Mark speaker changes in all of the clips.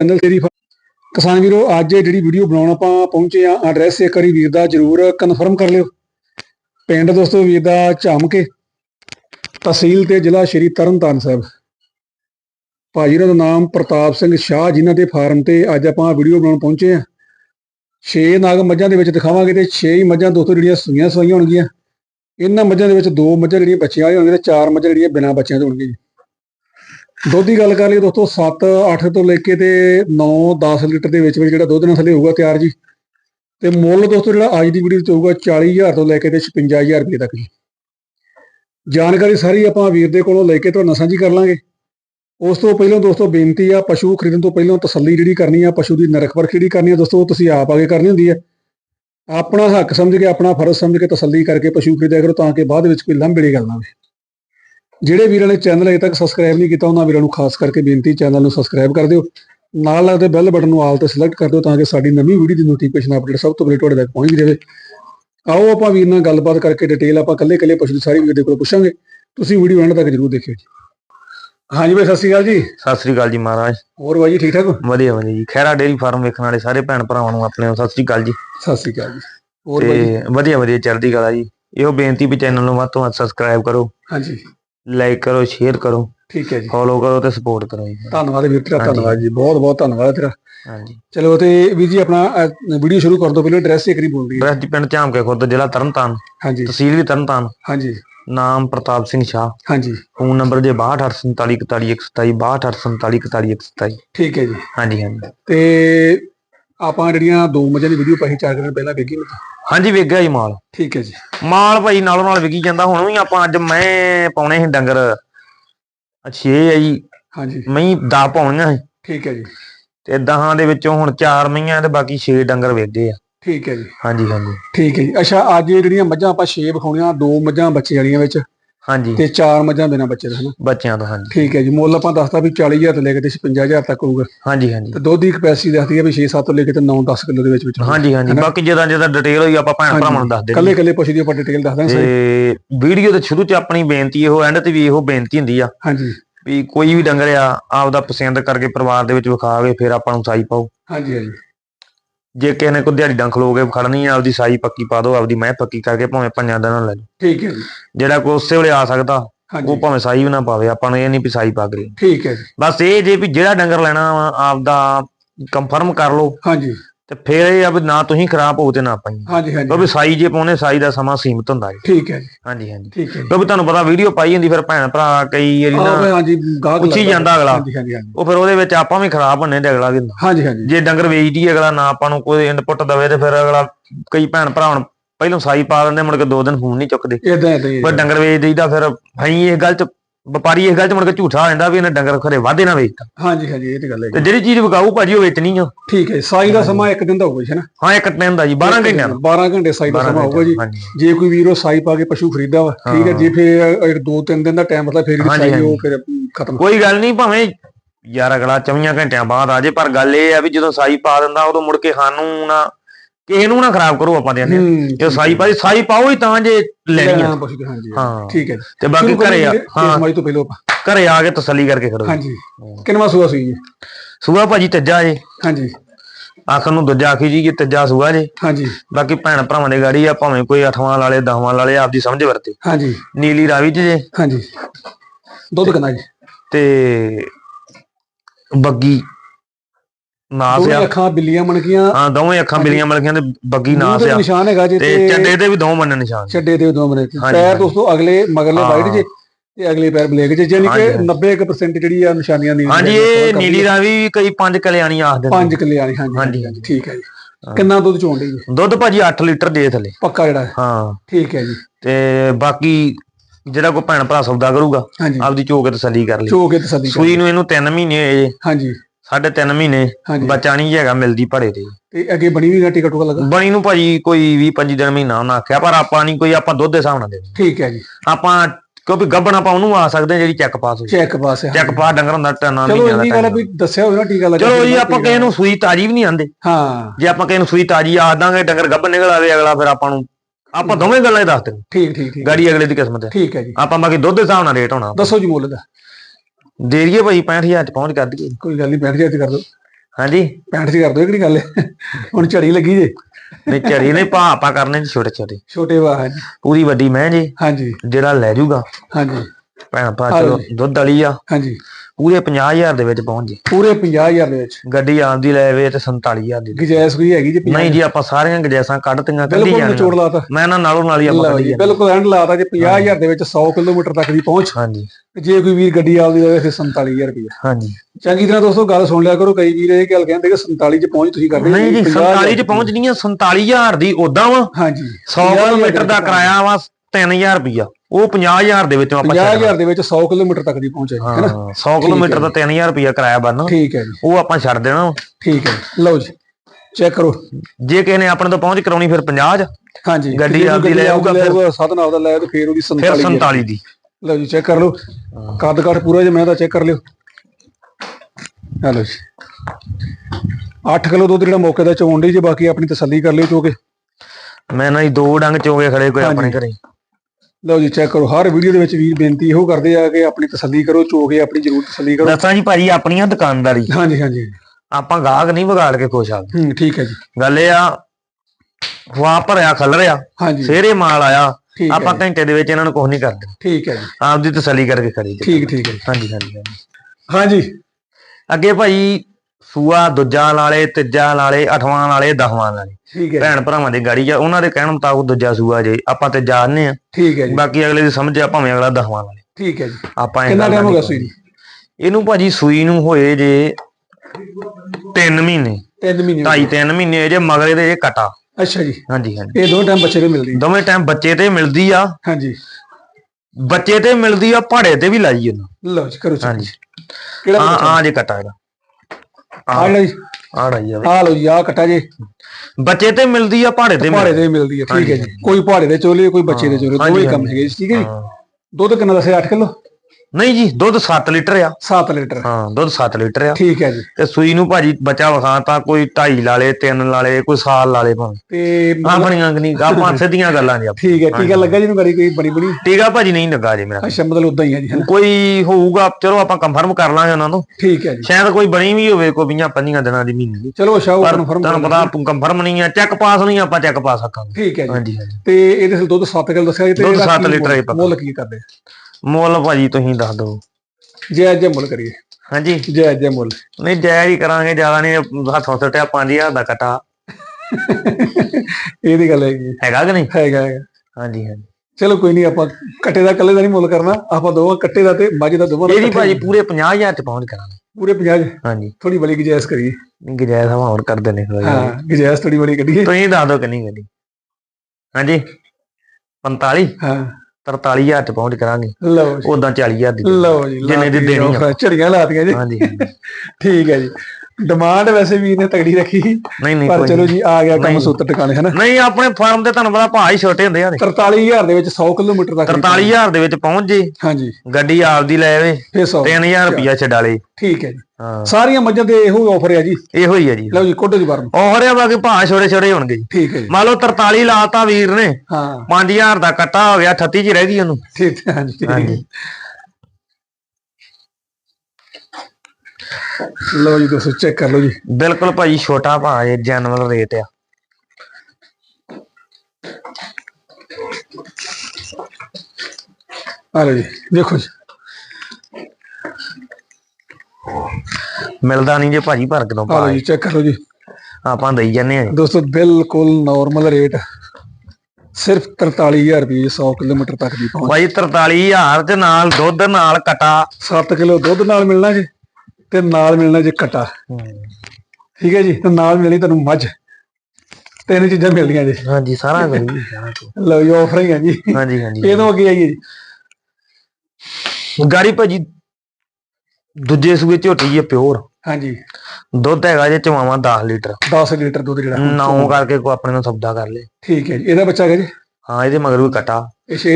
Speaker 1: Channel ਤੇਰੀ ਕਿਸਾਨ ਵੀਰੋ, ਅੱਜ ਜਿਹੜੀ ਵੀਡੀਓ ਬਣਾਉਣ ਆਪਾਂ ਪਹੁੰਚੇ ਆ ਐਡਰੈਸ ਇੱਕ ਵਾਰੀ ਵੀਰ ਦਾ ਜਰੂਰ ਕਨਫਰਮ ਕਰ ਲਿਓ। ਪਿੰਡ ਦੋਸਤੋ ਵੀਰ ਦਾ ਝਾਮਕੇ, ਤਹਿਸੀਲ ਤੇ ਜ਼ਿਲ੍ਹਾ ਸ਼੍ਰੀ ਤਰਨਤਾਰਨ ਸਾਹਿਬ। ਭਾਜੀ ਦਾ ਨਾਮ ਪ੍ਰਤਾਪ ਸਿੰਘ ਸ਼ਾਹ, ਜਿਨ੍ਹਾਂ ਦੇ ਫਾਰਮ ਤੇ ਅੱਜ ਆਪਾਂ ਵੀਡੀਓ ਬਣਾਉਣ ਪਹੁੰਚੇ ਆ 6 ਨਾਗ ਮੱਝਾਂ ਦੇ ਵਿੱਚ ਦਿਖਾਵਾਂਗੇ ਤੇ 6 ਹੀ ਮੱਝਾਂ ਦੋਸਤੋ ਜਿਹੜੀਆਂ ਸੂਈਆਂ ਸਵਾਈਆਂ ਹੋਣਗੀਆਂ। ਇਹਨਾਂ ਮੱਝਾਂ ਦੇ ਵਿੱਚ ਦੋ ਮੱਝਾਂ ਜਿਹੜੀਆਂ ਬੱਚੀਆਂ ਵਾਲੀਆਂ ਹੋਣਗੀਆਂ ਤੇ ਚਾਰ ਮੱਝਾਂ ਜਿਹੜੀਆਂ ਬਿਨਾਂ ਬੱਚਿਆਂ ਤੋਂ ਹੋਣਗੀਆਂ ਜੀ। ਦੁੱਧ ਦੀ ਗੱਲ ਕਰ ਲਈਏ ਦੋਸਤੋ 7 8 ਤੋਂ ਲੈ ਕੇ ਤੇ 9 10 ਲੀਟਰ ਦੇ ਵਿੱਚ ਵਿੱਚ ਜਿਹੜਾ ਦੁੱਧ ਨਾਲ ਥੱਲੇ ਹੋਊਗਾ ਤਿਆਰ ਜੀ। ਤੇ ਮੁੱਲ ਦੋਸਤੋ ਜਿਹੜਾ ਅੱਜ ਦੀ ਵੀਡੀਓ ਵਿੱਚ ਹੋਊਗਾ 40000 ਤੋਂ ਲੈ ਕੇ ਤੇ 56000 ਰੁਪਏ ਤੱਕ ਜੀ। ਜਾਣਕਾਰੀ ਸਾਰੀ ਆਪਾਂ ਵੀਰ ਦੇ ਕੋਲੋਂ ਲੈ ਕੇ ਤੁਹਾਨੂੰ ਸਾਂਝੀ ਕਰ ਲਾਂਗੇ। ਉਸ ਤੋਂ ਪਹਿਲਾਂ ਦੋਸਤੋ ਬੇਨਤੀ ਆ, ਪਸ਼ੂ ਖਰੀਦਣ ਤੋਂ ਪਹਿਲਾਂ ਤਸੱਲੀ ਜਿਹੜੀ ਕਰਨੀ ਆ, ਪਸ਼ੂ ਦੀ ਨਰਖ ਪਰਖ ਜਿਹੜੀ ਕਰਨੀ ਆ, ਦੋਸਤੋ ਉਹ ਤੁਸੀਂ ਆਪ ਆਗੇ ਕਰਨੀ ਹੁੰਦੀ ਹੈ ਆਪਣਾ ਹੱਕ ਸਮਝ ਕੇ, ਆਪਣਾ ਫਰਜ਼ ਸਮਝ ਕੇ ਤਸੱਲੀ ਕਰਕੇ ਪਸ਼ੂ ਖਰੀਦਿਆ ਕਰੋ ਤਾਂ ਕਿ ਬਾਅਦ ਵਿੱਚ ਕੋਈ ਲੰਬੜੀ ਗੱਲ ਨਾ ਹੋਵੇ। ਜਿਹੜੇ ਵੀਰਾਂ ਨੇ ਚੈਨਲ ਅਜੇ ਤੱਕ ਸਬਸਕ੍ਰਾਈਬ ਨਹੀਂ ਕੀਤਾ ਉਹਨਾਂ ਵੀਰਾਂ ਨੂੰ ਖਾਸ ਕਰਕੇ ਬੇਨਤੀ ਚੈਨਲ ਨੂੰ ਸਬਸਕ੍ਰਾਈਬ ਕਰ ਦਿਓ। ਨਾਲ ਲੱਗਦੇ ਬੈਲ ਬਟਨ ਨੂੰ ਆਲ ਤੇ ਸਿਲੈਕਟ ਕਰ ਦਿਓ ਤਾਂ ਕਿ ਸਾਡੀ ਨਵੀਂ ਵੀਡੀਓ ਦੀ ਨੋਟੀਫਿਕੇਸ਼ਨ ਅਪਡੇਟ ਸਭ ਤੋਂ ਪਹਿਲੇ ਤੁਹਾਡੇ ਤੱਕ ਪਹੁੰਚ ਜਾਵੇ ਆਓ ਆਪਾਂ ਵੀਰ ਨਾਲ ਗੱਲਬਾਤ ਕਰਕੇ ਡਿਟੇਲ ਆਪਾਂ ਕੱਲੇ ਕੱਲੇ ਪਸ਼ੂ ਦੀ ਸਾਰੀ ਵੀਰ ਦੇ ਕੋਲ ਪੁੱਛਾਂਗੇ। ਤੁਸੀਂ ਵੀਡੀਓ ਐਂਡ ਤੱਕ ਜਰੂਰ ਦੇਖਿਓ ਜੀ। ਹਾਂਜੀ ਬਾਈ ਸਤਿ ਸ਼੍ਰੀ ਅਕਾਲ ਜੀ।
Speaker 2: ਸਤਿ ਸ੍ਰੀ ਅਕਾਲ ਜੀ ਮਹਾਰਾਜ।
Speaker 1: ਹੋਰ ਬਾਈ ਜੀ ਠੀਕ ਠਾਕ?
Speaker 2: ਵਧੀਆ ਵਧੀਆ ਜੀ। ਖੈਰਾ ਡੇਰੀ ਫਾਰਮ ਵੇਖਣ ਵਾਲੇ ਸਾਰੇ ਭੈਣ ਭਰਾਵਾਂ ਨੂੰ ਆਪਣੇ ਸਤਿ ਸ੍ਰੀ ਅਕਾਲ ਜੀ।
Speaker 1: ਸਤਿ ਸ਼੍ਰੀ ਅਕਾਲ ਜੀ। ਹੋਰ ਬਾਈ
Speaker 2: ਵਧੀਆ ਵਧੀਆ ਚੜ੍ਹਦੀ ਕਲਾ ਜੀ। ਇਹੋ ਬੇਨਤੀ ਵੀ ਚੈਨਲ ਨੂੰ ਵੱਧ ਤੋਂ ਵੱਧ ਸਬਸਕ੍ਰਾਈਬ ਕਰੋ।
Speaker 1: ਹਾਂਜੀ।
Speaker 2: ਲਾਈਕ ਕਰੋ ਸ਼ੇਅਰ ਕਰੋ।
Speaker 1: ਠੀਕ ਹੈ ਜੀ।
Speaker 2: ਫੋਲੋ ਕਰੋ ਤੇ ਸਪੋਰਟ ਕਰੋ ਜੀ।
Speaker 1: ਧੰਨਵਾਦ ਵੀਰ ਤੇਰਾ। ਧੰਨਵਾਦ ਜੀ। ਬਹੁਤ ਬਹੁਤ ਧੰਨਵਾਦ ਤੇਰਾ।
Speaker 2: ਹਾਂਜੀ।
Speaker 1: ਚਲੋ ਤੇ ਵੀਰ ਜੀ ਆਪਣਾ ਵੀਡੀਓ ਸ਼ੁਰੂ ਕਰਨ ਤੋਂ ਪਹਿਲਾਂ ਐਡਰੈਸ ਇੱਕ ਵਾਰੀ ਬੋਲ ਦਈਏ
Speaker 2: ਜੀ ਪਿੰਡ ਝਾਮਕੇ ਖੁਰਦ ਜ਼ਿਲ੍ਹਾ ਤਰਨਤਾਰਨ।
Speaker 1: ਹਾਂਜੀ।
Speaker 2: ਤਹਿਸੀਲ ਵੀ ਤਰਨਤਾਰਨ।
Speaker 1: ਹਾਂਜੀ।
Speaker 2: ਨਾਮ ਪ੍ਰਤਾਪ ਸਿੰਘ ਸ਼ਾਹ।
Speaker 1: ਹਾਂਜੀ।
Speaker 2: ਫੋਨ ਨੰਬਰ ਜੇ 6248474127 6248474127
Speaker 1: ਠੀਕ ਹੈ ਜੀ।
Speaker 2: ਹਾਂਜੀ ਹਾਂਜੀ।
Speaker 1: ਤੇ ਆਪਾਂ ਜਿਹੜੀਆਂ ਦੋ ਮੱਝਾਂ ਦੀ ਵੀਡੀਓ ਪਾਈ ਚਾਰ ਦਿਨ ਪਹਿਲਾਂ ਵੇਖੀ ਨਾ
Speaker 2: ਹਾਂਜੀ ਵੇਖ ਗਿਆ ਜੀ ਮਾਲ।
Speaker 1: ਠੀਕ ਹੈ ਜੀ।
Speaker 2: ਮਾਲ ਭਾਈ ਨਾਲੋਂ ਨਾਲ ਵਿਕੀ ਜਾਂਦਾ ਹੁਣ ਵੀ ਆਪਾਂ ਅੱਜ ਮੈਂ ਪਾਉਣੇ ਸੀ ਡੰਗਰ। ਛੇ ਹੈ ਜੀ।
Speaker 1: ਹਾਂਜੀ।
Speaker 2: ਮਹੀਂ 10 ਪਾਉਣੀਆਂ ਸੀ।
Speaker 1: ਠੀਕ ਹੈ ਜੀ।
Speaker 2: ਤੇ ਦਹਾਂ ਦੇ ਵਿੱਚੋਂ ਹੁਣ ਚਾਰ ਮਈਆਂ ਤੇ ਬਾਕੀ 6 ਡੰਗਰ ਵੇਚਦੇ ਆ।
Speaker 1: ਠੀਕ ਹੈ ਜੀ।
Speaker 2: ਹਾਂਜੀ ਹਾਂਜੀ।
Speaker 1: ਠੀਕ ਹੈ ਜੀ। ਅੱਛਾ ਅੱਜ ਜਿਹੜੀਆਂ ਮੱਝਾਂ ਆਪਾਂ 6 ਵਿਖਾਉਣੀਆਂ ਦੋ ਮੱਝਾਂ ਬੱਚੇ ਵਾਲੀਆਂ ਵਿੱਚ
Speaker 2: ਹਾਂਜੀ।
Speaker 1: ਤੇ ਚਾਰ ਮੱਝਾਂ ਬਿਨਾਂ ਬੱਚੇ ਦੇ ਹਨਾ?
Speaker 2: ਬੱਚਿਆਂ ਤੋਂ ਹਾਂਜੀ।
Speaker 1: ਠੀਕ ਹੈ ਜੀ ਮੁੱਲ ਆਪਾਂ ਦੱਸਤਾ ਵੀ 40000 ਤੋਂ ਲੈ ਕੇ ਤੇ 55000 ਤੱਕ ਹੋਊਗਾ।
Speaker 2: ਹਾਂਜੀ ਹਾਂਜੀ।
Speaker 1: ਤੇ ਦੁੱਧ ਦੀ ਕਪੈਸਿਟੀ ਦੱਸਦੀ ਹੈ ਵੀ 6-7 ਤੋਂ ਲੈ ਕੇ ਤੇ 9-10 ਕਿਲੋ ਦੇ ਵਿੱਚ ਵਿੱਚ
Speaker 2: ਹਾਂਜੀ ਹਾਂਜੀ। ਬਾਕੀ ਜਿਹਦਾ ਜਿਹਦਾ ਡਿਟੇਲ ਹੋਈ ਆਪਾਂ ਭੈਣ ਭਰਾਵਾਂ ਨੂੰ ਦੱਸ ਦੇਣੀ
Speaker 1: ਕੱਲੇ ਕੱਲੇ ਪਸ਼ੂ ਦੀ ਆਪਾਂ ਡਿਟੇਲ ਦੱਸ ਦਾਂਗੇ।
Speaker 2: ਤੇ ਵੀਡੀਓ ਦੇ ਸ਼ੁਰੂ ਚ ਆਪਣੀ ਬੇਨਤੀ ਇਹੋ ਐਂਡ ਤੇ ਵੀ ਇਹੋ ਬੇਨਤੀ ਹੁੰਦੀ ਆ।
Speaker 1: ਹਾਂਜੀ।
Speaker 2: ਵੀ ਕੋਈ ਵੀ ਡੰਗਰ ਆ ਆਪਦਾ ਪਸੰਦ ਕਰਕੇ ਪਰਿਵਾਰ ਦੇ ਵਿੱਚ ਵਿਖਾ ਕੇ ਫਿਰ ਆਪਾਂ ਨੂੰ ਸਾਈ ਪਾਓ।
Speaker 1: ਹਾਂਜੀ ਹਾਂਜੀ।
Speaker 2: ਜੇ ਕਿਸੇ ਨੇ ਕੋਈ ਦਿਹਾੜੀ ਡੰਗ ਖਲੋ ਕੇ ਖੜਨੀ ਆ ਆਪਦੀ ਸਾਈ ਪੱਕੀ ਪਾ ਦਿਓ ਆਪਦੀ ਮੈਂ ਪੱਕੀ ਕਰਕੇ ਭਾਵੇਂ ਪੰਜਾਂ ਦਿਨਾਂ ਲੈ ਜਾਓ
Speaker 1: ਠੀਕ ਹੈ ਜੀ।
Speaker 2: ਜਿਹੜਾ ਕੋਈ ਉਸੇ ਵੇਲੇ ਆ ਸਕਦਾ ਉਹ
Speaker 1: ਹਾਂਜੀ
Speaker 2: ਭਾਵੇਂ ਸਾਈ ਵੀ ਨਾ ਪਾਵੇ ਆਪਾਂ ਨੂੰ ਇਹ ਨਹੀਂ ਵੀ ਸਾਈ ਪਾ ਕਰੇ
Speaker 1: ਠੀਕ ਹੈ ਜੀ।
Speaker 2: ਬਸ ਇਹ ਜੇ ਵੀ ਜਿਹੜਾ ਡੰਗਰ ਲੈਣਾ ਵਾ ਆਪਦਾ ਕੰਫਰਮ ਕਰ ਲਓ।
Speaker 1: ਹਾਂਜੀ।
Speaker 2: ਤੇ ਫਿਰ ਇਹ ਆ ਵੀ ਨਾ ਤੁਸੀਂ ਖਰਾਬ ਹੋਵੋ ਤੇ ਨਾ ਪਾਈ
Speaker 1: ਹਾਂਜੀ ਹਾਂਜੀ
Speaker 2: ਕਿਉਂਕਿ ਸਾਈ ਜੇ ਪਾਉਨੇ ਸਾਈ ਦਾ ਸਮਾਂ ਸੀਮਿਤ ਹੁੰਦਾ ਹੈ
Speaker 1: ਠੀਕ ਹੈ ਜੀ।
Speaker 2: ਹਾਂਜੀ ਹਾਂਜੀ।
Speaker 1: ਠੀਕ ਹੈ ਜੀ।
Speaker 2: ਕਿਉਂਕਿ ਤੁਹਾਨੂੰ ਪਤਾ ਵੀਡੀਓ ਪਾਈ ਹੁੰਦੀ ਫਿਰ ਭੈਣ ਭਰਾ ਕਈ ਵਾਰੀ
Speaker 1: ਆਹ
Speaker 2: ਨਾ
Speaker 1: ਹਾਂਜੀ ਗਾਹਕ
Speaker 2: ਪੁੱਛੀ। ਜਾਂਦਾ ਅਗਲਾ।
Speaker 1: ਹਾਂਜੀ ਹਾਂਜੀ
Speaker 2: ਉਹ ਫਿਰ ਉਹਦੇ ਵਿੱਚ ਆਪਾਂ ਵੀ ਖਰਾਬ ਹੁੰਨੇ ਤੇ ਅਗਲਾ ਵੀ
Speaker 1: ਹਾਂਜੀ ਹਾਂਜੀ।
Speaker 2: ਜੇ ਡੰਗਰ ਵੇਚਦੀ ਅਗਲਾ ਨਾ ਆਪਾਂ ਨੂੰ ਕੋਈ ਇਨਪੁਟ ਦਵੇ ਤੇ ਫਿਰ ਅਗਲਾ ਕਈ ਭੈਣ ਭਰਾ ਹੁਣ ਪਹਿਲਾਂ ਸਾਈ ਪਾ ਦਿੰਦੇ ਮੁੜ ਕੇ ਦੋ ਦਿਨ ਫੋਨ ਨਹੀਂ ਚੁੱਕਦੇ।
Speaker 1: ਇਦਾਂ ਇਦਾਂ
Speaker 2: ਪਰ ਡੰਗਰ ਵੇਚ ਦਈਦਾ ਫਿਰ ਹਈ ਇਸ ਗੱਲ ਚ ਵਪਾਰੀ ਇਸ ਗੱਲ ਚ ਮੁੜ ਕੇ ਝੂਠਾ ਹੋ ਜਾਂਦਾ ਵੀ ਇਹਨੇ ਡੰਗਰ ਖਰੇ ਵਾਧੇ ਨਾ ਵੇਚਤਾ।
Speaker 1: ਹਾਂਜੀ ਹਾਂਜੀ ਇਹ ਤੇ ਗੱਲ ਹੈ
Speaker 2: ਤੇ ਜਿਹੜੀ ਚੀਜ਼ ਵਿਕਾਊ ਭਾਜੀ ਉਹ ਵੇਚਣੀ ਆ।
Speaker 1: ਠੀਕ ਹੈ ਸਾਈ ਦਾ ਸਮਾਂ ਇੱਕ ਦਿਨ ਦਾ ਹੋਊਗਾ ਜੀ ਹੈ ਨਾ?
Speaker 2: ਹਾਂ ਇੱਕ ਟਾਈਮ ਦਾ ਜੀ 12 ਘੰਟਿਆਂ ਦਾ
Speaker 1: 12 ਘੰਟੇ ਸਾਈ ਦਾ
Speaker 2: 12
Speaker 1: ਸਮਾਂ ਹੋਊਗਾ ਜੀ।
Speaker 2: ਹਾਂਜੀ।
Speaker 1: ਜੇ ਕੋਈ ਵੀਰੋ ਸਾਈ ਪਾ ਕੇ ਪਸ਼ੂ ਖਰੀਦਾ ਵਾ ਠੀਕ ਹੈ ਜੇ ਫਿਰ ਇੱਕ ਦੋ ਤਿੰਨ ਦਿਨ ਦਾ ਟਾਈਮ ਮਤਲਬ ਫਿਰ
Speaker 2: ਹਾਂਜੀ,
Speaker 1: ਸਾਈ ਉਹ। ਫਿਰ ਖਤਮ।
Speaker 2: ਕੋਈ ਗੱਲ ਨਹੀਂ ਭਾਵੇਂ ਯਾਰ ਅਗਲਾ 24 ਘੰਟਿਆਂ ਬਾਅਦ ਆ ਜੇ ਪਰ ਗੱਲ ਇਹ ਆ ਵੀ ਜਦੋਂ ਸਾਈ ਪਾ ਦਿੰਦਾ ਉਦੋਂ ਮੁੜ ਕੇ ਸਾਨੂੰ ਨਾ ਕਿਸੇ ਨੂੰ ਨਾ ਖਰਾਬ ਕਰੋ ਆਪਾਂ ਦੇ ਆਨੇ
Speaker 1: ਹੂੰ
Speaker 2: ਜੇ ਸਾਈ ਪਾਈ ਸਾਈ ਪਾਓ ਹੀ ਤਾਂ ਜੇ ਲੈਣੀ ਆ। ਹਾਂ।
Speaker 1: ਠੀਕ ਹੈ।
Speaker 2: ਤੇ ਬਾਕੀ ਘਰੇ ਆ ਹਾਂ।
Speaker 1: ਮਾਈ ਤੋਂ ਪਹਿਲਾਂ ਆਪਾਂ।
Speaker 2: ਘਰੇ ਆ ਕੇ ਤਸੱਲੀ ਕਰਕੇ ਖੜੋ
Speaker 1: ਹਾਂਜੀ। ਕਿੰਨਵਾ ਸੂਆ ਸੂਈ ਜੀ?
Speaker 2: ਸੂਆ ਭਾਜੀ ਤੱਜਾ ਜੇ।
Speaker 1: ਹਾਂਜੀ।
Speaker 2: ਆਖਰ ਨੂੰ ਦੂਜਾ ਆਖੀ ਜੀ ਕਿ ਤੱਜਾ ਸੂਆ ਜੇ।
Speaker 1: ਹਾਂਜੀ।
Speaker 2: ਬਾਕੀ ਭੈਣ ਭਰਾਵਾਂ ਦੀ ਗਾੜੀ ਆ ਭਾਵੇਂ ਕੋਈ ਅਠਵਾਂ ਲਾਲੇ ਦਸਵਾਂ ਲਾਲੇ ਆਪਦੀ ਸਮਝ ਵਰਤੇ।
Speaker 1: ਹਾਂਜੀ।
Speaker 2: ਨੀਲੀ ਰਾਵੀ ਚ ਜੇ।
Speaker 1: ਹਾਂਜੀ। ਦੁੱਧ ਕਿੰਨਾ ਜੀ?
Speaker 2: ਤੇ ਬੱਗੀ। ਨਾਸ
Speaker 1: ਦੋਵੇਂ ਅੱਖਾਂ ਬਿੱਲੀਆਂ ਮਣਕੀਆਂ
Speaker 2: ਹਾਂ ਦੋਵੇਂ ਅੱਖਾਂ ਮਿਲੀਆਂ ਮਲਕੀਆਂ ਤੇ ਬੱਗੀ
Speaker 1: ਮੂੰਹ
Speaker 2: ਨਾਸ
Speaker 1: ਤੇ
Speaker 2: ਆ।
Speaker 1: ਨਿਸ਼ਾਨ ਹੈਗਾ ਜੀ
Speaker 2: ਤੇ
Speaker 1: ਤੇ
Speaker 2: ਚੱਡੇ ਦੇ ਵੀ ਦੋ ਮੰਨ ਨਿਸ਼ਾਨ।
Speaker 1: ਛੱਡੇ ਦੇ ਦੋ ਮਨੇ ਪੈਰ। ਦੋਸਤੋ ਅਗਲੇ ਮਗਰਲੇ
Speaker 2: ਹਾਂ।
Speaker 1: ਵਾਈਟ ਜੇ ਤੇ ਅਗਲੇ ਪੈਰ ਬਲੈਕ ਜੇ ਯਾਨੀ ਕਿ
Speaker 2: ਹਾਂਜੀ,
Speaker 1: 90% ਜਿਹੜੀ ਆ ਨਿਸ਼ਾਨੀਆਂ ਨੀਲੀ
Speaker 2: ਹਾਂਜੀ ਇਹ ਨੀਲੀ ਰਾਵੀ ਵੀ ਕਈ ਪੰਜ ਕਲਿਆਣੀ ਆਖ ਦਿੰਦੇ
Speaker 1: ਪੰਜ ਕਿੱਲੇ ਵਾਲੀ ਹਾਂਜੀ
Speaker 2: ਹਾਂਜੀ,
Speaker 1: ਠੀਕ ਹੈ ਜੀ। ਕਿੰਨਾ ਦੁੱਧ ਚੋਣ ਦੀ ਜੀ
Speaker 2: ਦੁੱਧ ਭਾਜੀ 8 ਲੀਟਰ ਦੇ ਥੱਲੇ।
Speaker 1: ਪੱਕਾ ਜਿਹੜਾ ਹੈ। ਠੀਕ ਹੈ ਜੀ।
Speaker 2: ਤੇ ਬਾਕੀ ਜਿਹੜਾ ਕੋਈ ਭੈਣ ਭਰਾ ਸੌਦਾ ਕਰੂਗਾ ਆਪਦੀ ਝੋਕ ਤਸੱਲੀ ਕਰ ਲਈ
Speaker 1: ਚੋ ਕੇ ਤਸੱਲੀ
Speaker 2: ਸੂਈ ਨੂੰ ਇਹਨੂੰ 3 ਮਹੀਨੇ ਹੋਏ ਜੇ।
Speaker 1: ਹਾਂਜੀ।
Speaker 2: ਸਾਢੇ 3 ਮਹੀਨੇ
Speaker 1: ਹਾਂਜੀ।
Speaker 2: ਬੱਚਾ ਨਹੀਂ ਹੈਗਾ ਮਿਲਦੀ ਭੜੇ ਤੇ।
Speaker 1: ਤੇ ਅੱਗੇ ਬਣੀ ਵੀ ਟਿਕਟ ਟੁਕਾ ਲੱਗਾ
Speaker 2: ਬਣੀ ਨੂੰ ਭਾਜੀ ਕੋਈ 20 25 ਦਿਨ ਮਹੀਨਾ ਉਹਨਾਂ ਆਖਿਆ ਪਰ ਆਪਾਂ ਨਹੀਂ ਕੋਈ ਆਪਾਂ ਦੁੱਧ ਦੇ ਹਿਸਾਬ ਨਾਲ ਦੇਣੀ।
Speaker 1: ਠੀਕ ਹੈ ਜੀ।
Speaker 2: ਆਪਾਂ ਕਿਉਂਕਿ ਗੱਬਣ ਆਪਾਂ ਉਹਨੂੰ ਆ ਸਕਦੇ ਹਾਂ ਜਿਹੜੀ ਚੈੱਕ ਪਾਸ ਹੋਈ।
Speaker 1: ਚੈੱਕ ਪਾਸ ਹੈ
Speaker 2: ਚੈੱਕ ਪਾਸ ਡੰਗਰ ਹੁੰਦਾ ਟਨਾ
Speaker 1: ਚਲੋ
Speaker 2: ਮਹੀਨਿਆਂ ਦਾ
Speaker 1: ਇੰਨੀ ਗੱਲ ਆ
Speaker 2: time
Speaker 1: ਵੀ ਦੱਸਿਆ ਹੋਇਆ ਨਾ ਟੀਕਾ ਲੱਗਾ
Speaker 2: ਚਲੋ ਜੀ ਆਪਾਂ ਕਿਸੇ ਨੂੰ ਸੂਈ ਤਾਜੀ ਵੀ ਨਹੀਂ ਆਂਦੇ।
Speaker 1: ਹਾਂ।
Speaker 2: ਜੇ ਆਪਾਂ ਕਿਸੇ ਨੂੰ ਸੂਈ ਤਾਜੀ ਆਖ ਦਾਂਗੇ ਡੰਗਰ ਗੱਬ ਨਿਕਲ ਆਵੇ ਅਗਲਾ ਫਿਰ ਆਪਾਂ ਨੂੰ ਆਪਾਂ ਦੋਵੇਂ ਗੱਲਾਂ ਹੀ ਦੱਸ ਦਿੰਦੇ।
Speaker 1: ਠੀਕ ਠੀਕ ਠੀਕ।
Speaker 2: ਗਾੜੀ ਅਗਲੇ ਦੀ ਕਿਸਮਤ ਹੈ।
Speaker 1: ਠੀਕ ਹੈ ਜੀ।
Speaker 2: ਆਪਾਂ ਬਾਕੀ ਦੁੱਧ ਦੇ ਹਿਸਾਬ ਨਾਲ ਰੇਟ ਹੋਣਾ।
Speaker 1: ਦੱਸੋ ਜੀ ਮੁੱਲ ਦਾ।
Speaker 2: ਦੇਰੀਏ ਭਾਈ 65000 ਚ ਪਹੁੰਚ ਕਰ ਦਈਏ।
Speaker 1: ਕੋਈ ਗੱਲ ਨਹੀਂ ਬੈਠ ਜਾ ਤੇ ਕਰ ਦੋ
Speaker 2: ਹਾਂਜੀ।
Speaker 1: 65 ਚ ਕਰ ਦੋ ਕਿਹੜੀ ਗੱਲ? ਹੈ ਹੁਣ ਝੜੀ ਲੱਗੀ ਜੇ।
Speaker 2: ਨਹੀਂ ਝੜੀ ਨਹੀਂ ਭਾ ਆਪਾਂ ਕਰਨੇ ਜੀ ਛੋਟੇ ਛੋਟੇ।
Speaker 1: ਛੋਟੇ ਵਾਹ ਜੀ
Speaker 2: ਪੂਰੀ ਵੱਡੀ ਮੈਂ ਜੀ।
Speaker 1: ਹਾਂਜੀ।
Speaker 2: ਜਿਹੜਾ ਲੈ ਜਾਊਗਾ।
Speaker 1: ਹਾਂਜੀ।
Speaker 2: ਭੈਣ ਭਾ ਚਲੋ ਦੁੱਧ ਵਾਲੀ ਆ।
Speaker 1: ਹਾਂਜੀ।
Speaker 2: ਪੂਰੇ 50000 ਦੇ ਵਿੱਚ ਪਹੁੰਚ ਜੀ।
Speaker 1: ਪੂਰੇ 50000 ਦੇ ਵਿੱਚ?
Speaker 2: ਗੱਡੀ ਆਪਦੀ ਲੈ ਵੇ ਤੇ 47000 ਦੀ
Speaker 1: ਗਜੈਸ ਕੋਈ ਹੈਗੀ ਜੀ
Speaker 2: ਨਹੀਂ ਜੀ ਆਪਾਂ ਸਾਰੀਆਂ ਗਜੈਸਾਂ ਕੱਢਤੀਆਂ ਕੱਢੀ
Speaker 1: ਬਿਲਕੁਲ ਨਿਚੋੜ ਲਾਤਾ।
Speaker 2: ਮੈਂ ਨਾ ਨਾਲੋਂ ਨਾਲ ਹੀ ਆਪਾਂ ਕੱਢੀ
Speaker 1: ਬਿਲਕੁਲ ਐਂਡ ਲਾਤਾ ਜੇ 50000 ਦੇ ਵਿੱਚ 100 ਕਿਲੋਮੀਟਰ ਤੱਕ ਦੀ ਪਹੁੰਚ।
Speaker 2: ਹਾਂਜੀ।
Speaker 1: ਜੇ ਕੋਈ ਵੀਰ ਗੱਡੀ ਆਪਦੀ ਲਵੇ ਫਿਰ 47000 ਰੁਪਏ
Speaker 2: ਹਾਂਜੀ।
Speaker 1: ਚੰਗੀ ਤਰ੍ਹਾਂ ਦੋਸਤੋ ਗੱਲ ਸੁਣ ਲਿਆ ਕਰੋ ਕਈ ਵੀਰ ਇਹ ਗੱਲ ਕਹਿੰਦੇ ਕਿ 47 ਚ ਪਹੁੰਚ ਤੁਸੀਂ ਕਰਦੇ
Speaker 2: ਨਹੀਂ ਜੀ 47 ਚ ਪਹੁੰਚ ਨਹੀਂ 47000 ਦੀ ਉਦਾਂ ਵਾ।
Speaker 1: ਹਾਂਜੀ।
Speaker 2: 100 ਕਿਲੋਮੀਟਰ ਦਾ ਕਿਰਾਇਆ ਵਾ 3000 ਰੁਪਇਆ ਉਹ 50000 ਦੇ ਵਿੱਚੋਂ ਆਪਾਂ ਛੱਡਣਾ
Speaker 1: 50000 ਦੇ ਵਿੱਚ 100 ਕਿਲੋਮੀਟਰ ਤੱਕ ਦੀ ਪਹੁੰਚ ਹੈ
Speaker 2: ਹਾਂ
Speaker 1: ਹੈਨਾ
Speaker 2: 100 ਕਿਲੋਮੀਟਰ ਦਾ 3000 ਰੁਪਇਆ ਕਿਰਾਇਆ ਬਣਨਾ।
Speaker 1: ਠੀਕ ਹੈ ਜੀ।
Speaker 2: ਉਹ ਆਪਾਂ ਛੱਡ ਦੇਣਾ।
Speaker 1: ਠੀਕ ਹੈ ਲਓ ਜੀ ਚੈੱਕ ਕਰੋ।
Speaker 2: ਜੇ ਕਿਸੇ ਨੇ ਆਪਣੇ ਤੋਂ ਪਹੁੰਚ ਕਰਾਉਣੀ ਫਿਰ 50 ਚ।
Speaker 1: ਹਾਂਜੀ
Speaker 2: ਗੱਡੀ ਆਪਦੀ ਲੈ ਆਊਗਾ ਫਿਰ-
Speaker 1: ਸਾਧਨ ਆਪਦਾ ਲੈ ਤੇ ਫਿਰ ਉਹਦੀ
Speaker 2: ਫਿਰ
Speaker 1: 47
Speaker 2: 47 ਦੀ।
Speaker 1: ਲਓ ਜੀ ਚੈੱਕ ਕਰ ਲਓ। ਕੱਦ ਕੱਟ ਪੂਰਾ ਜੇ ਮੈਂ ਤਾਂ ਚੈੱਕ ਕਰ ਲਿਓ। ਲਓ ਜੀ। 8 ਕਿਲੋ ਦੁੱਧ ਜਿਹੜਾ ਮੌਕੇ ਦਾ ਚੋਣ ਦੀ ਜੇ ਬਾਕੀ ਆਪਣੀ ਤਸੱਲੀ ਕਰ ਲਿਓ ਚੋਕੇ
Speaker 2: ਮੈਂ ਨਾ ਜੀ ਦੋ ਡੰਗ ਚੋਗੇ ਖੜੇ ਕੋਈ ਆਪਣੇ ਘਰੇ।
Speaker 1: ਲਓ ਜੀ ਚੈੱਕ ਕਰੋ। ਹਰ ਵੀਡੀਓ ਦੇ ਵਿੱਚ ਵੀਰ ਬੇਨਤੀ ਇਹੋ ਕਰਦੇ ਆ ਕਿ ਆਪਣੀ ਤਸੱਲੀ ਕਰੋ ਚੋਕੇ ਆਪਣੀ ਜ਼ਰੂਰ ਤਸੱਲੀ ਕਰੋ।
Speaker 2: ਦੱਸਾਂ ਜੀ ਭਾਜੀ ਆਪਣੀਆਂ ਦੁਕਾਨਦਾਰੀ।
Speaker 1: ਹਾਂਜੀ ਹਾਂਜੀ।
Speaker 2: ਆਪਾਂ ਗਾਹਕ ਨਹੀਂ ਵਿਗਾੜ ਕੇ ਖੁਸ਼ ਆ।
Speaker 1: ਹੂੰ ਠੀਕ ਹੈ ਜੀ।
Speaker 2: ਗੱਲ ਇਹ ਆ ਹਵਾ ਭਰਿਆ ਖੱਲ ਰਿਆ।
Speaker 1: ਹਾਂਜੀ।
Speaker 2: ਸੇਰੇ ਮਾਲ ਆਇਆ ਆਪਾਂ ਘੰਟੇ ਦੇ ਵਿੱਚ ਇਹਨਾਂ ਨੂੰ ਕੁਝ ਨਹੀਂ ਕਰਦੇ।
Speaker 1: ਠੀਕ ਹੈ ਜੀ।
Speaker 2: ਆਪਦੀ ਤਸੱਲੀ ਕਰਕੇ ਖੜੀ
Speaker 1: ਠੀਕ ਠੀਕ ਹੈ
Speaker 2: ਹਾਂਜੀ ਹਾਂਜੀ। ਹਾਂਜੀ। ਅੱਗੇ ਭਾਈ ਸੂਆ ਦੂਜਾ ਨਾਲੇ ਤੀਜਾ ਨਾਲੇ ਅਠਵਾਂ ਨਾਲੇ ਦਸਵਾਂ ਨਾਲੇ।
Speaker 1: ਠੀਕ ਹੈ ਜੀ,
Speaker 2: ਭੈਣ ਭਰਾਵਾਂ ਦੀ ਗਾੜੀ ਆ ਉਹਨਾਂ ਦੇ ਕਹਿਣ ਮੁਤਾਬਕ ਦੂਜਾ ਸੂਆ ਜੇ ਆਪਾਂ ਤੇ ਜਾਣਨੇ ਆ
Speaker 1: ਠੀਕ ਹੈ ਜੀ।
Speaker 2: ਬਾਕੀ ਅਗਲੇ ਦੀ ਸਮਝ ਆ ਭਾਵੇਂ ਅਗਲਾ ਦਸਵਾਂ ਨਾਲੇ।
Speaker 1: ਠੀਕ ਹੈ ਜੀ।
Speaker 2: ਆਪਾਂ
Speaker 1: ਕਿੰਨਾ ਟਾਈਮ ਹੋ ਗਿਆ ਸੂਈ
Speaker 2: ਇਹਨੂੰ ਭਾਜੀ ਸੂਈ ਨੂੰ ਹੋਏ ਜੇ 3 ਮਹੀਨੇ।
Speaker 1: ਤਿੰਨ ਮਹੀਨੇ ਹੋ
Speaker 2: ਢਾਈ 3 ਮਹੀਨੇ ਜੇ ਮਗਰੇ ਦੇ ਇਹ ਕਟਾ।
Speaker 1: ਅੱਛਾ ਜੀ।
Speaker 2: ਹਾਂਜੀ ਹਾਂਜੀ।
Speaker 1: ਇਹ ਦੋ ਟਾਈਮ ਬੱਚੇ ਦੇ ਮਿਲਦੀ
Speaker 2: ਦੋਵੇਂ ਟਾਈਮ ਬੱਚੇ ਤੇ ਮਿਲਦੀ ਆ।
Speaker 1: ਹਾਂਜੀ।
Speaker 2: ਬੱਚੇ ਤੇ ਮਿਲਦੀ ਆ ਪਹਾੜੇ ਤੇ ਵੀ ਲਾਈ ਉਹਨੂੰ
Speaker 1: ਲਓ ਜੀ ਕਰੋ।
Speaker 2: ਹਾਂਜੀ।
Speaker 1: ਕਿਹੜਾ
Speaker 2: ਆ ਆ ਜੇ ਕਟਾ ਇਹਦਾ।
Speaker 1: ਆ ਲਓ ਜੀ।
Speaker 2: ਆ ਰਹੀ ਆ
Speaker 1: ਆ ਲਓ ਜੀ ਆ ਕਟਾ ਜੀ।
Speaker 2: ਬੱਚੇ ਤੇ ਮਿਲਦੀ ਆ ਪਹਾੜੇ ਤੇ
Speaker 1: ਪਹਾੜੇ ਦੇ ਮਿਲਦੀ ਹੈ ਠੀਕ ਹੈ ਜੀ। ਕੋਈ ਪਹਾੜੇ ਦੇ ਚੋਲੇ ਕੋਈ ਬੱਚੇ ਦੇ ਚੋਲੇ ਦੋਵੇਂ ਕੰਮ। ਹੈਗੇ ਜੀ, ਠੀਕ ਹੈ ਜੀ। ਦੁੱਧ ਕਿੰਨਾ ਦੱਸਿਆ 8 ਕਿਲੋ?
Speaker 2: ਨਹੀਂ ਜੀ ਦੁੱਧ 7 ਲੀਟਰ ਆ।
Speaker 1: 7 ਲੀਟਰ।
Speaker 2: ਹਾਂ ਦੁੱਧ 7 ਲੀਟਰ ਆ।
Speaker 1: ਠੀਕ ਹੈ ਜੀ।
Speaker 2: ਤੇ ਸੂਈ ਨੂੰ ਭਾਜੀ ਬੱਚਾ ਵਿਖਾ ਤਾਂ ਕੋਈ 2.5 ਲਾਲੇ 3 ਲਾਲੇ ਕੋਈ ਸਾਲ ਲਾਲੇ ਭਾਵੇਂ।
Speaker 1: ਤੇ
Speaker 2: ਆਪਣੀਆਂ ਨਹੀਂ ਆਪਾਂ ਸਿੱਧੀਆਂ ਗੱਲਾਂ ਜੀ
Speaker 1: ਠੀਕ ਹੈ ਟੀਕਾ ਲੱਗਾ ਜਿਹਨੂੰ ਗਾੜੀ ਕੋਈ ਬਣੀ ਬਣੀ
Speaker 2: ਟੀਕਾ ਭਾਜੀ ਨਹੀਂ ਲੱਗਾ ਜੇ ਮੇਰਾ।
Speaker 1: ਅੱਛਾ ਮਤਲਬ ਉਦਾਂ ਹੀ ਹੈ ਜੀ।
Speaker 2: ਕੋਈ ਹੋਊਗਾ ਚਲੋ ਆਪਾਂ ਕੰਫਰਮ ਕਰ ਲਾਂਗੇ ਉਹਨਾਂ ਨੂੰ।
Speaker 1: ਠੀਕ ਹੈ ਜੀ।
Speaker 2: ਸ਼ਾਇਦ ਕੋਈ ਬਣੀ ਵੀ ਹੋਵੇ ਕੋਈ 20 25 ਦਿਨਾਂ ਦੀ ਮਹੀਨੇ ਦੀ।
Speaker 1: ਚਲੋ
Speaker 2: ਪਰ
Speaker 1: ਕਨਫਰਮ
Speaker 2: ਤੁਹਾਨੂੰ ਪਤਾ ਕੰਫਰਮ ਨਹੀਂ ਆ ਚੈੱਕ ਪਾਸ ਨਹੀਂ ਆਪਾਂ ਚੈੱਕ ਪਾ ਸਕਾਂਗੇ
Speaker 1: ਠੀਕ ਹੈ ਜੀ। ਤੇ ਇਹਦੇ ਨਾਲ ਦੁੱਧ 7 ਕਿਲੋ ਦੱਸਿਆ ਜੀ ਤੇ
Speaker 2: ਦੁੱਧ
Speaker 1: ਇਹਦਾ
Speaker 2: ਸੱਤ
Speaker 1: ਕੀ
Speaker 2: ਲੀਟਰ ਹੀ।
Speaker 1: ਮੁੱਲ ਕੀ ਕਰਦੇ?
Speaker 2: ਮੁੱਲ ਭਾਜੀ ਤੁਸੀਂ ਦੱਸ ਦਿਓ।
Speaker 1: ਜੈ ਜੈ ਮੁੱਲ ਕਰੀਏ।
Speaker 2: ਹਾਂਜੀ।
Speaker 1: ਜੈ ਜੈ ਮੁੱਲ।
Speaker 2: ਨਹੀਂ ਹੀ ਕਰਾਂਗੇ ਜ਼ਿਆਦਾ ਨਹੀਂ ਹੱਥੋਂ ਸੁੱਟਿਆ 5000 ਦਾ ਕਟਾ।
Speaker 1: ਇਹਦੀ ਗੱਲ ਹੈਗੀ।
Speaker 2: ਹੈਗਾ ਕਿ ਨਹੀਂ?
Speaker 1: ਹੈਗਾ ਹੈਗਾ।
Speaker 2: ਹਾਂਜੀ ਹਾਂਜੀ।
Speaker 1: ਚਲੋ ਕੋਈ ਨਹੀਂ ਆਪਾਂ ਕੱਟੇ ਦਾ ਕੱਲੇ ਦਾ ਨਹੀਂ ਮੁੱਲ ਕਰਨਾ। ਆਪਾਂ ਦੋਵਾਂ ਕੱਟੇ ਦਾ ਤੇ ਮੱਝ ਦਾ ਦੋਵਾਂ ਦਾ
Speaker 2: ਇਹਦੀ ਭਾਜੀ ਪੂਰੇ 50000 ਚ ਪਹੁੰਚ ਕਰਾਂਗੇ।
Speaker 1: ਪੂਰੇ 50
Speaker 2: ਹਾਂਜੀ।
Speaker 1: ਥੋੜੀ ਬੜੀ ਗੁਜਾਇਸ਼ ਕਰੀਏ।
Speaker 2: ਗਜਾਇਜ਼ ਹਵਾ ਹੋਰ ਕਰ ਥੋੜ੍ਹਾ ਜਿਹਾ।
Speaker 1: ਹਾਂ ਗੁਜਾਇਸ਼ ਥੋੜੀ ਬੜੀ ਕੱਢੀਏ।
Speaker 2: ਤੁਸੀਂ ਦੱਸ ਦਿਓ ਕਿੰਨੀ ਗੱਡੀ। ਹਾਂਜੀ। 45
Speaker 1: ਹਾਂ।
Speaker 2: 43000 ਚ ਪਹੁੰਚ ਕਰਾਂਗੇ।
Speaker 1: ਲਓ ਜੀ।
Speaker 2: ਉਦਾਂ 40000 ਦੀ
Speaker 1: ਲਓ ਜੀ
Speaker 2: ਜਿੰਨੇ ਦੀ ਦੇਣੀ ਆ।
Speaker 1: ਝੜੀਆਂ ਲਾਤੀਆਂ ਜੀ।
Speaker 2: ਹਾਂਜੀ।
Speaker 1: ਠੀਕ ਹੈ ਜੀ। ਡਿਮਾਂਡ ਵੈਸੇ ਵੀ ਇਹਨੇ ਤਗੜੀ ਰੱਖੀ।
Speaker 2: ਨਹੀਂ ਨਹੀਂ
Speaker 1: ਪਰ ਚਲੋ ਜੀ ਆ ਗਿਆ ਕੰਮ। ਸੂਤਰ ਟਿਕਾਣੇ ਹਨਾ?
Speaker 2: ਨਹੀਂ ਆਪਣੇ ਫਾਰਮ ਦੇ ਤੁਹਾਨੂੰ ਪਤਾ ਭਾਅ ਹੀ ਛੋਟੇ ਹੁੰਦੇ ਆ
Speaker 1: 43000 ਦੇ ਵਿੱਚ 100 ਕਿਲੋਮੀਟਰ ਤੱਕ ਦੀ
Speaker 2: 43000 ਦੇ ਵਿੱਚ ਪਹੁੰਚ ਜੇ।
Speaker 1: ਹਾਂਜੀ।
Speaker 2: ਗੱਡੀ ਆਪਦੀ ਲੈ ਆਵੇ
Speaker 1: ਫੇਰ 100
Speaker 2: 3000 ਰੁਪਿਆ ਛਡਾਲੇ
Speaker 1: ਠੀਕ ਹੈ ਜੀ।
Speaker 2: ਹਾਂ।
Speaker 1: ਸਾਰੀਆਂ ਮੱਝਾਂ ਦੇ ਇਹੋ ਆਫਰ ਹੈ ਜੀ।
Speaker 2: ਇਹੋ ਹੀ ਆ ਜੀ।
Speaker 1: ਲਓ ਜੀ ਕੋਟੋ ਜੀ ਬਰਨ
Speaker 2: ਉਹ ਹਰਿਆ ਬਾਕੀ ਭਾਅ ਛੋਟੇ ਛੋਟੇ ਹੋਣਗੇ। ਜੀ
Speaker 1: ਠੀਕ ਹੈ ਜੀ।
Speaker 2: ਮੰਨ ਲਓ 43 ਲਾਤਾ ਵੀਰ ਨੇ।
Speaker 1: ਹਾਂ।
Speaker 2: 5000 ਦਾ ਕੱਟਾ ਹੋ ਗਿਆ 38 ਚ ਰਹਿ ਗਈ ਉਹਨੂੰ।
Speaker 1: ਠੀਕ ਹੈ ਹਾਂਜੀ ਠੀਕ ਹੈ।
Speaker 2: ਹਾਂਜੀ
Speaker 1: ਲਓ ਜੀ ਦੋਸਤੋ ਚੈੱਕ ਕਰ ਲਓ ਜੀ।
Speaker 2: ਬਿਲਕੁਲ ਭਾਜੀ ਛੋਟਾ ਭਾਅ ਇਹ ਜਨਰਲ ਰੇਟ ਆ।
Speaker 1: ਆ ਲਓ ਜੀ ਦੇਖੋ ਜੀ।
Speaker 2: ਮਿਲਦਾ ਨਹੀਂ ਜੇ ਭਾਜੀ ਭਰ ਕਿਦੋਂ
Speaker 1: ਆ ਲਓ ਜੀ ਚੈੱਕ ਕਰੋ ਜੀ।
Speaker 2: ਆਪਾਂ ਦੇਈ ਜਾਂਦੇ ਆ।
Speaker 1: ਦੋਸਤੋ ਬਿਲਕੁਲ ਨਾਰਮਲ ਰੇਟ ਸਿਰਫ 43000 ਰੁਪਏ 100 ਕਿਲੋਮੀਟਰ ਤੱਕ ਦੀ ਪਹੁੰਚ।
Speaker 2: ਭਾਜੀ 43000 ਦੇ ਨਾਲ ਦੁੱਧ ਨਾਲ ਕਟਾ।
Speaker 1: 7 ਕਿਲੋ ਦੁੱਧ ਨਾਲ ਮਿਲਣਾ ਜੀ। ਤੇ ਨਾਲ ਮਿਲਣਾ ਜੀ ਕਟਾ ਠੀਕ ਹੈ ਜੀ ਤੇ ਨਾਲ ਮਿਲਣੀ ਤੁਹਾਨੂੰ ਮੱਝ। ਤਿੰਨ ਚੀਜ਼ਾਂ ਮਿਲਦੀਆਂ ਜੀ।
Speaker 2: ਹਾਂਜੀ ਸਾਰਾ ਕੁਝ।
Speaker 1: ਲਓ ਜੀ ਆਫਰ ਹੀ ਜੀ।
Speaker 2: ਹਾਂਜੀ ਹਾਂਜੀ।
Speaker 1: ਇਹਦੋਂ ਅੱਗੇ ਆਈਏ ਜੀ।
Speaker 2: ਗਾੜੀ ਭਾਜੀ ਦੂਜੇ ਸੂਏ ਝੋਟੀ ਹੈ ਪਿਓਰ।
Speaker 1: ਹਾਂਜੀ।
Speaker 2: ਦੁੱਧ ਹੈਗਾ ਜੇ ਚਵਾਵਾਂ 10 ਲੀਟਰ।
Speaker 1: 10 ਲੀਟਰ ਦੁੱਧ ਜਿਹੜਾ।
Speaker 2: ਨੌ ਕਰਕੇ ਕੋ ਆਪਣੇ ਨੂੰ ਸੌਦਾ ਕਰ ਲੇ।
Speaker 1: ਠੀਕ ਹੈ ਜੀ ਇਹਦਾ ਬੱਚਾ ਹੈਗਾ ਜੀ?
Speaker 2: ਹਾਂ ਇਹਦੇ ਮਗਰ ਵੀ ਕਟਾ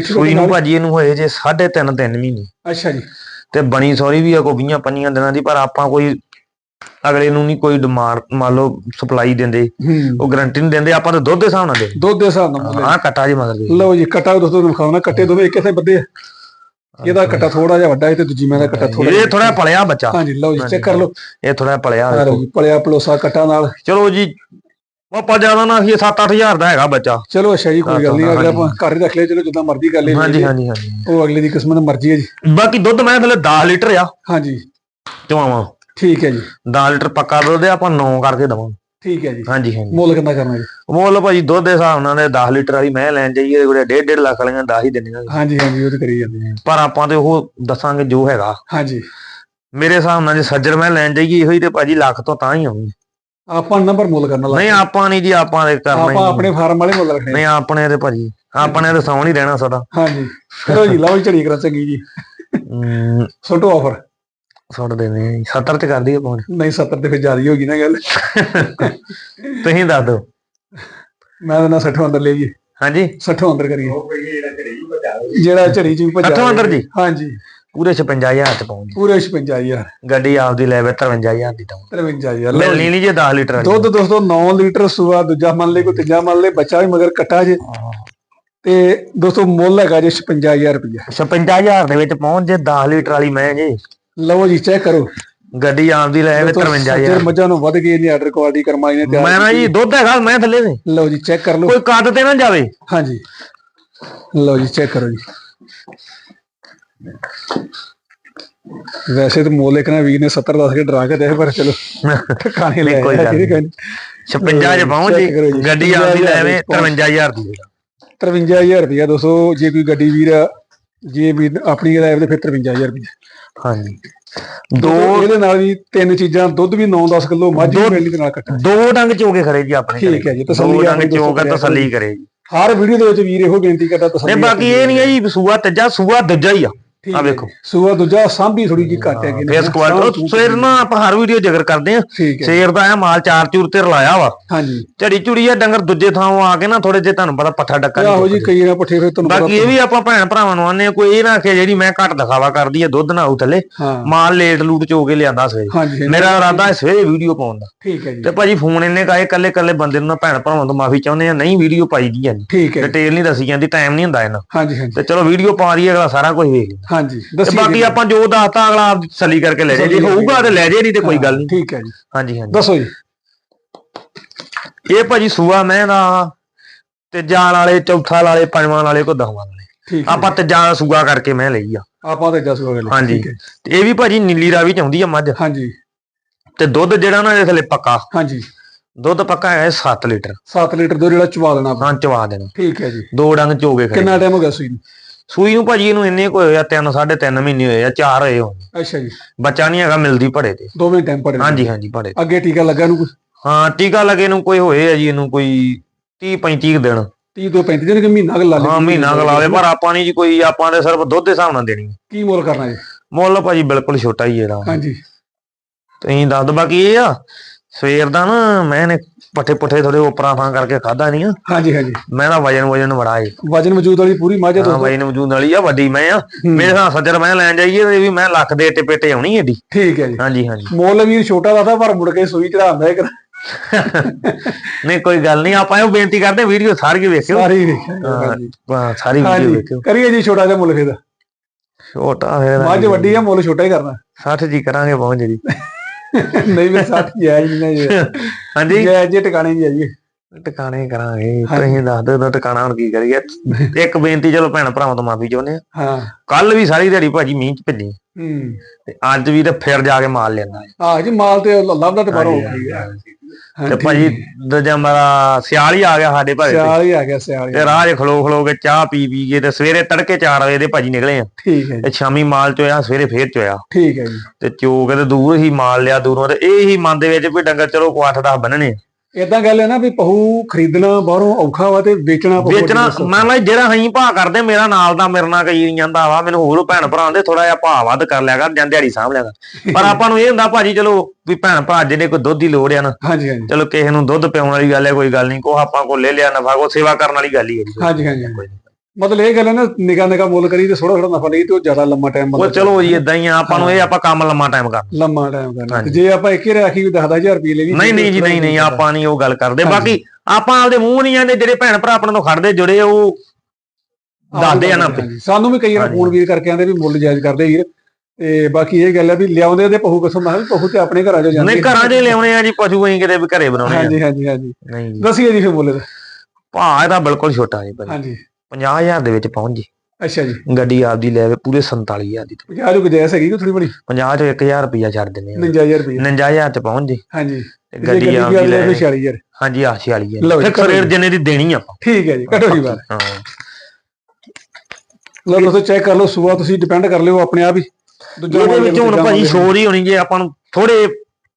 Speaker 2: ਸੂਈ ਨੂੰ ਭਾਜੀ ਇਹਨੂੰ ਹੋਏ ਜੇ 3.5 3 ਮਹੀਨੇ।
Speaker 1: ਅੱਛਾ ਜੀ।
Speaker 2: ਤੇ ਬਣੀ ਸੌਰੀ ਵੀ ਆ ਕੋ 20 25 ਦਿਨਾਂ ਦੀ ਪਰ ਆਪਾਂ ਕੋਈ ਅਗਲੇ ਨੂੰ ਨਹੀਂ ਕੋਈ ਡਿਮਾਂਡ ਮੰਨ ਲਓ ਸਪਲਾਈ ਦਿੰਦੇ ਉਹ ਗਰੰਟੀ ਨਹੀਂ ਦਿੰਦੇ ਆਪਾਂ ਤਾਂ ਦੁੱਧ ਦੇ ਹਿਸਾਬ ਨਾਲ ਦੇ
Speaker 1: ਦੁੱਧ ਦੇ ਹਿਸਾਬ ਨਾਲ ਹੈ।
Speaker 2: ਕਟਾ ਜੀ ਮਗਰ
Speaker 1: ਲਓ ਜੀ ਕਟਾ ਦੋਸਤੋ ਤੁਹਾਨੂੰ ਖਾਣਾ ਕੱਟੇ ਦੋਵੇਂ ਇੱਕ ਇਥੇ ਬੱਦੇ ਇਹਦਾ ਕੱਟਾ ਥੋੜਾ ਜਿਹਾ ਵੱਡਾ ਹੈ ਤੇ ਦੂਜੀ ਮੈਂ ਦਾ ਕੱਟਾ ਥੋੜਾ
Speaker 2: ਇਹ ਥੋੜਾ ਪਲਿਆ ਬੱਚਾ।
Speaker 1: ਹਾਂਜੀ ਲਓ ਜੀ ਚੈੱਕ ਕਰ ਲਓ।
Speaker 2: ਇਹ ਥੋੜਾ ਪਲਿਆ
Speaker 1: ਲਓ ਜੀ ਪਲਿਆ ਪਲੋਸਾ ਕੱਟਾ ਨਾਲ।
Speaker 2: ਚਲੋ ਜੀ ਆਪਾਂ ਜ਼ਿਆਦਾ ਨਾ ਅਸੀਂ 7-8000 ਦਾ ਹੈਗਾ ਬੱਚਾ।
Speaker 1: ਚਲੋ ਅੱਛਾ ਜੀ ਕੋਈ ਗੱਲ ਨਹੀਂ ਅਗਲਾ ਆਪਾਂ ਘਰ ਹੀ ਰੱਖ ਲਿਆ ਚਲੋ ਜਿੱਦਾਂ ਮਰਜ਼ੀ ਕਰ ਲਈ
Speaker 2: ਹਾਂਜੀ ਹਾਂਜੀ ਹਾਂਜੀ।
Speaker 1: ਉਹ ਅਗਲੇ ਦੀ ਕਿਸਮਤ ਮਰਜ਼ੀ ਹੈ ਜੀ।
Speaker 2: ਬਾਕੀ ਦੁੱਧ ਮੈਂ ਥੱਲੇ 10 ਲੀਟਰ ਆ।
Speaker 1: ਹਾਂਜੀ।
Speaker 2: ਚਵਾਵਾਂ
Speaker 1: ਠੀਕ ਹੈ ਜੀ।
Speaker 2: 10 ਲੀਟਰ ਪੱਕਾ ਦੁੱਧ ਆ, ਆਪਾਂ 9 ਕਰਕੇ ਦਵਾਂਗੇ।
Speaker 1: ਠੀਕ ਹੈ ਜੀ।
Speaker 2: ਹਾਂਜੀ ਹਾਂਜੀ।
Speaker 1: ਮੁੱਲ ਕਿੰਨਾ ਕਰਨਾ ਜੀ?
Speaker 2: ਮੁੱਲ ਭਾਜੀ ਦੁੱਧ ਦੇ ਹਿਸਾਬ ਨਾਲ 10 ਲੀਟਰ ਵਾਲੀ ਮੈਂ ਲੈਣ ਜਾਈਏ ਕੋਈ 1.5 ਲੱਖ ਵਾਲੀਆਂ 10 ਹੀ ਦਿੰਦੀਆਂ।
Speaker 1: ਹਾਂਜੀ ਹਾਂਜੀ ਉਹ ਤੇ ਕਰੀ ਜਾਂਦੇ ਆ
Speaker 2: ਪਰ ਆਪਾਂ ਤੇ ਉਹ ਦੱਸਾਂਗੇ ਜੋ ਹੈਗਾ।
Speaker 1: ਹਾਂਜੀ।
Speaker 2: ਮੇਰੇ ਹਿਸਾਬ ਨਾਲ ਜੇ ਸੱਜਰ ਮੈਂ ਲੈਣ ਜਾਈਏ ਇਹੋ ਹੀ ਤੇ ਭਾਜੀ ਲੱਖ ਤੋਂ ਤਾਂ ਹੀ ਆਉਂਗੀ
Speaker 1: ਆਪਾਂ ਨੰਬਰ ਮੁੱਲ ਕਰਨਾ ਲਾ
Speaker 2: ਨਹੀਂ ਆਪਾਂ ਨਹੀਂ ਜੀ ਆਪਾਂ ਦੇ ਕਰਨਾ
Speaker 1: ਆਪਾਂ। ਆਪਣੇ ਫਾਰਮ ਵਾਲੇ ਮੁੱਲ ਰੱਖਣੇ
Speaker 2: ਨਹੀਂ ਆਪਣੇ ਤੇ ਭਾਜੀ ਆਪਣੇ ਤੇ ਸੌਣ ਹੀ ਰਹਿਣਾ ਸਦਾ
Speaker 1: ਹਾਂਜੀ। ਚਲੋ ਜੀ ਲਓ ਜੀ ਝੜੀ ਕਰਾ ਚੰਗੀ ਜੀ। ਛੋਟੋ ਆਫਰ
Speaker 2: ਸੁੱਟ ਦੇਣੇ ਆ ਜੀ। 70 ਚ ਕਰ ਦਈਏ ਪਹੁੰਚ
Speaker 1: ਨਹੀਂ 70 ਤੇ ਫਿਰ ਜ਼ਿਆਦਾ ਹੋ ਗਈ ਨਾ ਗੱਲ।
Speaker 2: ਤੁਸੀਂ ਦੱਸ ਦਿਓ।
Speaker 1: ਮੈਂ ਤਾਂ ਨਾ 60 ਅੰਦਰ ਲਈਏ
Speaker 2: ਹਾਂਜੀ।
Speaker 1: 60 ਅੰਦਰ ਕਰੀਏ। ਜਿਹੜਾ ਝੜੀ ਚ ਵੀ ਭੱਜਾ
Speaker 2: ਸੱਠੋਂ ਅੰਦਰ ਜੀ?
Speaker 1: ਹਾਂਜੀ।
Speaker 2: ਪੂਰੇ 56000 ਚ ਪਹੁੰਚ
Speaker 1: ਪੂਰੇ 56000
Speaker 2: ਗੱਡੀ ਆਪਦੀ ਲੈ ਵੇ 53000 ਦੀ ਦਊਂ
Speaker 1: 53000 ਲਓ
Speaker 2: ਮਿਲਣੀ ਨਹੀਂ ਜੇ 10 ਲੀਟਰ
Speaker 1: ਦੁੱਧ ਦੋਸਤੋ 9 ਲੀਟਰ ਸੂਆ ਦੂਜਾ ਮੰਨ ਲੈ ਕੋਈ ਤੀਜਾ ਮੰਨ ਲੈ ਬੱਚਾ ਵੀ ਮਗਰ ਕੱਟਾ ਜੇ। ਤੇ ਦੋਸਤੋ ਮੁੱਲ ਹੈਗਾ ਜੇ 56000 ਰੁਪਇਆ
Speaker 2: 56000 ਦੇ ਵਿੱਚ ਪਹੁੰਚ ਜੇ 10 ਲੀਟਰ ਵਾਲੀ ਮੈਂ ਜੀ।
Speaker 1: ਲਓ ਜੀ ਚੈੱਕ ਕਰੋ।
Speaker 2: ਗੱਡੀ ਆਪਦੀ ਲੈ ਵੇ 53000
Speaker 1: ਸੱਜਰ ਮੱਝਾਂ ਨੂੰ ਵੱਧ ਗਈ ਨੇ ਆਰਡਰ ਕੁਆਲਿਟੀ ਕਰਮਾਈ ਨੇ ਤਿਆਰ
Speaker 2: ਮੈਂ ਨਾ ਜੀ ਦੁੱਧ ਹੈਗਾ ਮੈਂ ਥੱਲੇ ਦੇ
Speaker 1: ਲਓ ਜੀ ਚੈੱਕ ਕਰ ਲਓ।
Speaker 2: ਕੋਈ ਕੱਦ ਤੇ ਨਾ ਜਾਵੇ।
Speaker 1: ਹਾਂਜੀ। ਲਓ ਜੀ ਚੈੱਕ ਕਰੋ ਜੀ। ਵੈਸੇ ਤਾਂ ਮੁੱਲ ਨਾ ਵੀਰ ਨੇ 70 ਦੱਸ ਕੇ ਡਰਾ ਕੇ ਦੇ ਪਰ ਚਲੋ ਠਕਾਣੇ ਲੈ
Speaker 2: ਕੋਈ ਗੱਲ
Speaker 1: ਆਇਆ, ਠੀਕ ਹੈ ਜੀ।
Speaker 2: 56 ਚ ਪਹੁੰਚ
Speaker 1: Check ਕਰੋ
Speaker 2: ਜੀ
Speaker 1: ਜੀ।
Speaker 2: ਗੱਡੀ ਆਪਦੀ ਲੈ ਵੇ
Speaker 1: 56,000
Speaker 2: 53000 ਦੀ।
Speaker 1: 53000 ਰੁਪਇਆ ਦੋਸਤੋ ਜੇ ਕੋਈ ਗੱਡੀ ਵੀਰ ਜੇ ਵੀ ਆਪਣੀ ਲਾਈਵ ਤੇ ਫਿਰ 53000 ਰੁਪਇਆ
Speaker 2: ਹਾਂਜੀ।
Speaker 1: ਦੋ ਇਹਦੇ ਨਾਲ ਵੀ ਤਿੰਨ ਚੀਜ਼ਾਂ ਦੁੱਧ ਵੀ 9-10 ਕਿਲੋ ਮੱਝ ਵੀ ਮਿਲਣੀ ਦੇ ਨਾਲ ਕੱਟਾ
Speaker 2: ਦੋ ਡੰਗ ਚੋਕੇ ਖੜੇ ਜੀ ਆਪਣੇ
Speaker 1: ਠੀਕ ਹੈ ਜੀ, ਤਸੱਲੀ
Speaker 2: ਦੋ ਡੰਗ
Speaker 1: ਦੋਸਤੋ
Speaker 2: ਤਸੱਲੀ ਕਰੇ ਜੀ।
Speaker 1: ਹਰ ਵੀਡੀਓ ਦੇ ਵਿੱਚ ਵੀਰ ਇਹੋ ਬੇਨਤੀ ਕਰਦਾ ਤਸੱਲੀ
Speaker 2: ਨਹੀਂ ਬਾਕੀ ਇਹ ਨਹੀਂ ਹੈ ਜੀ ਸੂਆ ਤੀਜਾ ਸੂਆ ਦੂਜਾ ਹੀ ਆ। ਆ ਵੇਖੋ।
Speaker 1: ਸੂਆ ਦੂਜਾ ਸਾਂਭੀ ਥੋੜੀ ਜੀ ਘੱਟ ਹੈਗੀ।
Speaker 2: ਫੇਸ ਕੁਆਲਿਟੀ ਸਵੇਰ ਨਾ ਆਪਾਂ ਹਰ ਵੀਡੀਓ ਜ਼ਿਕਰ ਕਰਦੇ ਆ ਸ਼ੇਰ ਦਾ ਆ ਮਾਲ ਚਾਰ ਚੂਰ ਤੇ ਰਲਾਇਆ ਵਾ।
Speaker 1: ਹਾਂਜੀ।
Speaker 2: ਝੜੀ ਝੁੜੀ ਆ ਡੰਗਰ ਦੂਜੇ ਥਾਂ ਆ ਕੇ ਨਾ ਥੋੜੇ ਜੇ ਤੁਹਾਨੂੰ ਪਤਾ ਪੱਠਾ ਡੱਕਾ
Speaker 1: ਆਹੋ ਜੀ ਕਈ ਨਾ ਪੱਠੇ ਫਿਰ ਤੁਹਾਨੂੰ
Speaker 2: ਬਾਕੀ ਇਹ ਵੀ ਆਪਾਂ ਭੈਣ ਭਰਾਵਾਂ ਨੂੰ ਆਨੇ ਕੋਈ ਇਹ ਨਾ ਕਿ ਜਿਹੜੀ ਮੈਂ ਘੱਟ ਦਿਖਾਵਾ ਕਰਦੀ ਆ ਦੁੱਧ ਨਾ ਆਉ ਥੱਲੇ ਮਾਲ ਲੇਟ ਲੂਟ ਚੋ ਕੇ ਲਿਆਂਦਾ ਸਵੇਰੇ। ਮੇਰਾ ਇਰਾਦਾ ਹੈ ਸਵੇਰੇ ਵੀਡੀਓ ਪਾਉਣ ਦਾ।
Speaker 1: ਠੀਕ ਹੈ ਜੀ।
Speaker 2: ਤੇ ਭਾਜੀ ਫੋਨ ਇੰਨੇ ਕਾਏ ਕੱਲੇ ਕੱਲੇ ਬੰਦੇ ਨੂੰ ਨਾ ਭੈਣ ਭਰਾਵਾਂ ਤੋਂ ਮਾਫੀ ਚਾਹੁੰਦੇ ਆ ਨਹੀਂ ਵੀਡੀਓ ਪਾਈ ਦੀ ਆ।
Speaker 1: ਠੀਕ ਹੈ।
Speaker 2: ਡਿਟੇਲ ਨਹੀਂ ਦੱਸੀ ਜਾਂਦੀ ਟਾਈਮ ਨਹੀਂ ਹੁੰਦਾ ਇਹਨਾਂ।
Speaker 1: ਹਾਂਜੀ ਹਾਂਜੀ।
Speaker 2: ਤੇ ਚਲੋ ਵੀਡੀਓ ਪਾ ਦਈਏ ਅਗਲਾ ਸਾਰਾ ਕੁਝ ਵੇਖ
Speaker 1: ਹਾਂਜੀ।
Speaker 2: ਤੇ ਬਾਕੀ ਆਪਾਂ ਜੋ ਦੱਸਤਾ ਅਗਲਾ ਆਪ ਤਸੱਲੀ ਕਰਕੇ ਲੈ ਜੇ। ਜੇ ਹੋਊਗਾ ਤੇ ਲੈ ਜੇ ਨਹੀਂ ਤੇ ਕੋਈ ਗੱਲ ਨਹੀਂ।
Speaker 1: ਠੀਕ ਹੈ ਜੀ।
Speaker 2: ਹਾਂਜੀ ਹਾਂਜੀ।
Speaker 1: ਦੱਸੋ ਜੀ।
Speaker 2: ਇਹ ਭਾਜੀ ਸੂਆ ਮੈਂ ਦਾ ਤੀਜਾਂ ਵਾਲੇ ਚੌਥਾ ਵਾਲੇ ਪੰਜਵਾਂ ਵਾਲੇ ਕੋ ਦਸਵਾਂ ਵਾਲੇ ਆਪਾਂ ਤੀਜਾਂ ਸੂਆ ਕਰਕੇ ਮੈਂ ਲਈ ਆ।
Speaker 1: ਆਪਾਂ ਤੇ ਜਸ ਹੋ ਗਏ
Speaker 2: ਹਾਂਜੀ। ਤੇ ਇਹ ਵੀ ਭਾਜੀ ਨੀਲੀ ਰਾਵੀ ਚ ਆਉਂਦੀ ਆ ਮੱਝ।
Speaker 1: ਹਾਂਜੀ।
Speaker 2: ਤੇ ਦੁੱਧ ਜਿਹੜਾ ਨਾ ਇਹਦੇ ਥੱਲੇ ਪੱਕਾ।
Speaker 1: ਹਾਂਜੀ।
Speaker 2: ਦੁੱਧ ਪੱਕਾ ਹੈ 7 ਲੀਟਰ।
Speaker 1: 7 ਲੀਟਰ ਦੁੱਧ ਜਿਹੜਾ ਚਵਾ ਦੇਣਾ
Speaker 2: ਹਾਂ ਚਵਾ ਦੇਣਾ।
Speaker 1: ਠੀਕ ਹੈ ਜੀ।
Speaker 2: ਦੋ ਡੰਗ ਚੋਗੇ ਖੜੇ
Speaker 1: ਕਿੰਨਾ ਟਾਈਮ ਹੋ ਗਿਆ ਸੂਈ ਨੂੰ?
Speaker 2: ਸੂਈ ਨੂੰ ਭਾਜੀ ਇਹਨੂੰ ਇੰਨੇ ਕੋਈ ਹੋਇਆ 3 3.5 ਮਹੀਨੇ ਹੋਏ ਆ 4 ਹੋਏ ਹੁਣ।
Speaker 1: ਅੱਛਾ ਜੀ।
Speaker 2: ਬੱਚਾ ਨਹੀਂ ਹੈਗਾ ਮਿਲਦੀ ਭੜੇ ਤੇ।
Speaker 1: ਦੋਵੇਂ ਟਾਈਮ ਪੜੇ
Speaker 2: ਹਾਂਜੀ ਹਾਂਜੀ ਭੜੇ।
Speaker 1: ਅੱਗੇ ਟੀਕਾ ਲੱਗਾ ਨੂੰ ਕੋਈ?
Speaker 2: ਹਾਂ ਟੀਕਾ ਲਗੇ ਨੂੰ ਕੋਈ ਹੋਏ ਆ ਜੀ ਇਹਨੂੰ ਕੋਈ 30 35 ਕੁ ਦਿਨ।
Speaker 1: 30 ਤੋਂ 35 ਦਿਨ ਕਿ ਮਹੀਨਾ ਕੁ ਲਾ ਲੇ
Speaker 2: ਹਾਂ ਮਹੀਨਾ ਕੁ ਲਾਵੇ ਪਰ ਆਪਾਂ ਨਹੀਂ ਜੀ ਕੋਈ ਆਪਾਂ ਦੇ ਸਿਰਫ ਦੁੱਧ ਦੇ ਹਿਸਾਬ ਨਾਲ ਦੇਣੀ
Speaker 1: ਕੀ ਮੁੱਲ ਕਰਨਾ ਜੀ?
Speaker 2: ਮੁੱਲ ਭਾਜੀ ਬਿਲਕੁਲ ਛੋਟਾ ਹੀ ਇਹਦਾ।
Speaker 1: ਹਾਂਜੀ।
Speaker 2: ਤੁਸੀਂ ਦੱਸ ਦੋ ਬਾਕੀ ਇਹ ਆ ਸਵੇਰ ਦਾ ਨਾ ਮੈਂ ਨੇ ਪੱਠੇ ਪੁੱਠੇ ਥੋੜੇ ਉਪਰਾਂ ਥਾਂ ਕਰਕੇ ਖਾਦਾ ਨਹੀਂ ਆ।
Speaker 1: ਹਾਂਜੀ ਹਾਂਜੀ।
Speaker 2: ਮੈਂ ਦਾ ਵਜਨ ਵਜਨ ਬੜਾ ਏ।
Speaker 1: ਵਜਨ ਮੌਜੂਦ ਵਾਲੀ ਪੂਰੀ ਮੱਝ ਹਾਂ ਦੋਸਤੋ।
Speaker 2: ਵਜਨ ਵਜੂਦ ਵਾਲੀ ਆ ਵੱਡੀ ਮੈਂ ਆ। ਮੇਰੇ ਨਾਲ ਸੱਜਰ ਮੈਂ ਲੈਣ ਜਾਈਏ ਤੇ ਵੀ ਮੈਂ ਲੱਖ ਦੇ ਟੇ ਪੇਟੇ ਆਉਣੀ ਏਡੀ।
Speaker 1: ਠੀਕ ਹੈ ਜੀ।
Speaker 2: ਹਾਂਜੀ ਹਾਂਜੀ।
Speaker 1: ਮੁੱਲ ਵੀ ਛੋਟਾ ਲੱਗਦਾ ਪਰ ਮੁੜ ਕੇ ਸੂਈ ਚੜਾਉਂਦਾ ਹੈ
Speaker 2: ਨਹੀਂ ਕੋਈ ਗੱਲ ਨਹੀਂ ਆਪਾਂ ਇਹ ਬੇਨਤੀ ਕਰਦੇ ਵੀਡੀਓ ਸਾਰੀ ਵੇਖਿਓ।
Speaker 1: ਸਾਰੀ ਹਾਂਜੀ
Speaker 2: ਹਾਂ, ਸਾਰੀ ਵੀਡੀਓ
Speaker 1: ਹਾਂਜੀ
Speaker 2: ਵੇਖਿਓ।
Speaker 1: ਕਰੀਏ ਜੀ ਛੋਟਾ ਜਿਹਾ ਮੁੱਲ ਫੇਰ।
Speaker 2: ਛੋਟਾ ਫੇਰ
Speaker 1: ਮੱਝ ਵੱਡੀ ਆ ਮੁੱਲ ਛੋਟਾ ਹੀ ਕਰਨਾ।
Speaker 2: 60 ਜੀ ਕਰਾਂਗੇ ਪਹੁੰਚ ਜੀ।
Speaker 1: ਨਹੀਂ ਵੀ 60 ਜਾਇਜ਼ ਨਹੀਂ ਜੀ
Speaker 2: ਹਾਂਜੀ?
Speaker 1: ਜਾਇਜ਼ ਜੇ ਟਿਕਾਣੇ ਨਹੀਂ ਜਾਈਏ
Speaker 2: ਟਿਕਾਣੇ ਕਰਾਂਗੇ ਤੁਸੀਂ ਦੱਸ ਦਿਓ ਤਾਂ ਟਿਕਾਣਾ ਹੁਣ ਕੀ ਕਰੀਏ। ਇੱਕ ਬੇਨਤੀ ਚਲੋ ਭੈਣ ਭਰਾਵਾਂ ਤੋਂ ਮਾਫੀ ਚਾਹੁੰਦੇ ਆ
Speaker 1: ਹਾਂ।
Speaker 2: ਕੱਲ ਵੀ ਸਾਰੀ ਦਿਹਾੜੀ ਭਾਜੀ ਮੀਂਹ ਚ ਭੱਜੀ।
Speaker 1: ਹੂੰ।
Speaker 2: ਤੇ ਅੱਜ ਵੀ ਤੇ ਫਿਰ ਜਾ ਕੇ ਮਾਲ ਲੈਂਦਾ
Speaker 1: ਆ ਜੀ ਮਾਲ ਤੇ ਲੱਭਦਾ ਤੇ ਬਾਹਰੋਂ ਹੋ ਗਿਆ
Speaker 2: ਤੇ ਭਾਜੀ ਦੂਜਾ ਮੇਰਾ ਸਿਆਲ ਹੀ ਆ ਗਿਆ ਸਾਡੇ ਤੇ।
Speaker 1: ਸਿਆਲ ਹੀ ਆ ਗਿਆ ਸਿਆਲ ਹੀ
Speaker 2: ਤੇ ਰਾਹ 'ਚ ਖਲੋ ਖਲੋ ਕੇ ਚਾਹ ਪੀ ਪੀ ਕੇ ਤੇ ਸਵੇਰੇ ਤੜਕੇ 4 ਵਜੇ ਦੇ ਭਾਜੀ ਨਿਕਲੇ ਆ।
Speaker 1: ਠੀਕ ਹੈ
Speaker 2: ਤੇ ਸ਼ਾਮੀ ਮਾਲ ਚੋਇਆ ਸਵੇਰੇ ਫੇਰ ਚੋਇਆ।
Speaker 1: ਠੀਕ ਹੈ ਜੀ।
Speaker 2: ਤੇ ਚੋ ਕੇ ਤੇ ਦੂਰ ਹੀ ਮਾਲ ਲਿਆ ਦੂਰੋਂ ਤੇ ਇਹ ਹੀ ਮਨ ਦੇ ਵਿੱਚ ਵੀ ਡੰਗਰ ਚਲੋ ਕੋ 8-10 ਬੰਨਣੇ
Speaker 1: ਇਦਾਂ ਗੱਲ ਹੈ ਨਾ ਵੀ ਪਹੂ ਖਰੀਦਣਾ ਬਾਹਰੋਂ ਔਖਾ ਵਾ ਤੇ ਵੇਚਣਾ ਪਹੂ
Speaker 2: ਵੇਚਣਾ ਮੰਨ ਲਾ ਜਿਹੜਾ ਹਈ ਭਾਅ ਕਰਦੇ ਮੇਰਾ ਨਾਲ ਦਾ ਮੇਰੇ ਨਾਲ ਕਈ ਜਾਂਦਾ ਵਾ ਮੈਨੂੰ ਹੋਰ ਭੈਣ ਭਰਾ ਦੇ ਥੋੜਾ ਜਿਹਾ ਭਾਅ ਵੱਧ ਕਰ ਲਿਆ ਕਰ ਜਾਂ ਦਿਹਾੜੀ ਸਾਂਭ ਲਿਆ ਕਰ। ਪਰ ਆਪਾਂ ਨੂੰ ਇਹ ਹੁੰਦਾ ਭਾਜੀ ਚਲੋ ਵੀ ਭੈਣ ਭਰਾ ਜਿਹਨੇ ਕੋਈ ਦੁੱਧ ਦੀ ਲੋੜ ਆ ਨਾ।
Speaker 1: ਹਾਂਜੀ ਹਾਂਜੀ।
Speaker 2: ਚਲੋ ਕਿਸੇ ਨੂੰ ਦੁੱਧ ਪਿਆਉਣ ਵਾਲੀ ਗੱਲ ਹੈ ਕੋਈ ਗੱਲ ਨਹੀਂ ਕੋ ਆਪਾਂ ਕੋ ਲੈ ਲਿਆ ਨਫਾ ਕੋ ਸੇਵਾ ਕਰਨ ਵਾਲੀ ਗੱਲ ਹੀ ਹੈ
Speaker 1: ਹਾਂਜੀ ਹਾਂਜੀ। ਮਤਲਬ ਇਹ ਗੱਲ ਹੈ ਨਾ ਨਿਕਾ ਨਿਕਾ ਮੁੱਲ ਕਰੀ ਤੇ ਥੋੜਾ ਥੋੜਾ ਨਫਾ ਲਈ ਤੇ ਉਹ ਜ਼ਿਆਦਾ ਲੰਮਾ ਟਾਈਮ
Speaker 2: ਉਹ ਚਲੋ ਜੀ ਇਦਾਂ ਹੀ ਆ ਆਪਾਂ ਨੂੰ ਇਹ ਆਪਾਂ ਕੰਮ ਲੰਮਾ ਟਾਈਮ ਕਰ
Speaker 1: ਲੰਮਾ ਟਾਈਮ ਕਰਨਾ ਤੇ ਜੇ ਆਪਾਂ ਇੱਕ ਹੀ ਰੱਖੀ ਵੀ 10000 ਰੁਪਏ ਲੈ ਲਈ
Speaker 2: ਨਹੀਂ ਨਹੀਂ ਜੀ ਨਹੀਂ ਨਹੀਂ ਆਪਾਂ ਨਹੀਂ ਉਹ ਗੱਲ ਕਰਦੇ। ਬਾਕੀ ਆਪਾਂ ਆਪਦੇ ਮੂੰਹ ਨਹੀਂ ਜਾਂਦੇ ਜਿਹੜੇ ਭੈਣ ਭਰਾ ਆਪਣੇ ਤੋਂ ਖੜਦੇ ਜੁੜੇ ਉਹ ਦੱਸਦੇ ਆ ਨਾ
Speaker 1: ਸਾਨੂੰ ਵੀ ਕਈ ਵਾਰ। ਫੋਨ ਵੀਰ ਕਰਕੇ ਆਂਦੇ ਵੀ ਮੁੱਲ ਜਾਇਜ਼ ਕਰਦੇ ਵੀਰ। ਤੇ ਬਾਕੀ ਇਹ ਗੱਲ ਹੈ ਵੀ ਲਿਆਉਂਦੇ ਤੇ ਪਹੂ ਕਸਮ ਵੀ ਪਹੂ ਤੇ ਆਪਣੇ ਘਰਾਂ ਚੋਂ ਜਾਂਦੇ
Speaker 2: ਨਹੀਂ ਘਰਾਂ 'ਚ ਲਿਆਉਣੇ ਆ ਜੀ ਪਸ਼ੂ ਅਸੀਂ ਕਿਤੇ ਵੀ ਘਰੇ ਬਣਾਉਣੇ ਆ।
Speaker 1: ਹਾਂਜੀ ਹਾਂਜੀ ਹਾਂਜੀ। ਦੱਸੀਏ ਜੀ ਫਿਰ ਮੁੱਲ। ਦਾ
Speaker 2: ਭਾਅ ਇਹਦਾ ਬਿਲਕੁਲ ਛੋਟਾ ਜੀ।
Speaker 1: ਹਾਂਜੀ।
Speaker 2: 50000 ਦੇ ਵਿੱਚ ਪਹੁੰਚ ਜੀ।
Speaker 1: ਅੱਛਾ ਜੀ।
Speaker 2: ਗੱਡੀ ਆਪਦੀ ਲੈ ਆਵੇ ਪੂਰੇ 47000 ਦੀ।
Speaker 1: 50 ਜੋ ਗੁਜਾਇਸ਼ ਹੈਗੀ ਕਿ ਥੋੜੀ ਬੜੀ?
Speaker 2: 50 ਚੋਂ 1000 ਰੁਪਇਆ ਛੱਡ ਦਿੰਦੇ ਆ
Speaker 1: 59000 ਰੁਪਏ
Speaker 2: 59000 ਚ ਪਹੁੰਚ ਜੀ।
Speaker 1: ਹਾਂਜੀ।
Speaker 2: ਤੇ ਗੱਡੀ ਆਪਦੀ ਲੈ ਆਵੇ।
Speaker 1: 46000
Speaker 2: ਹਾਂਜੀ ਆ 46000
Speaker 1: ਲਓ ਜੀ,
Speaker 2: ਫਿਕਸ ਰੇਟ। ਜਿੰਨੇ ਦੀ ਦੇਣੀ ਆਪਾਂ।
Speaker 1: ਠੀਕ ਹੈ ਜੀ ਘਟੋ ਜੀ ਬਾਤ।
Speaker 2: ਹਾਂ।
Speaker 1: ਲਓ ਦੋਸਤੋ ਚੈੱਕ ਕਰ ਲਓ ਸੁਬਾ ਤੁਸੀਂ ਡਿਪੈਂਡ ਕਰ ਲਿਓ ਆਪਣੇ ਆਪ ਹੀ। ਦੂਜਾ
Speaker 2: ਵਿੱਚ ਹੁਣ। ਭਾਜੀ ਸ਼ੋਰ ਹੀ ਹੋਣੀ ਜੇ ਆਪਾਂ ਨੂੰ ਥੋੜੇ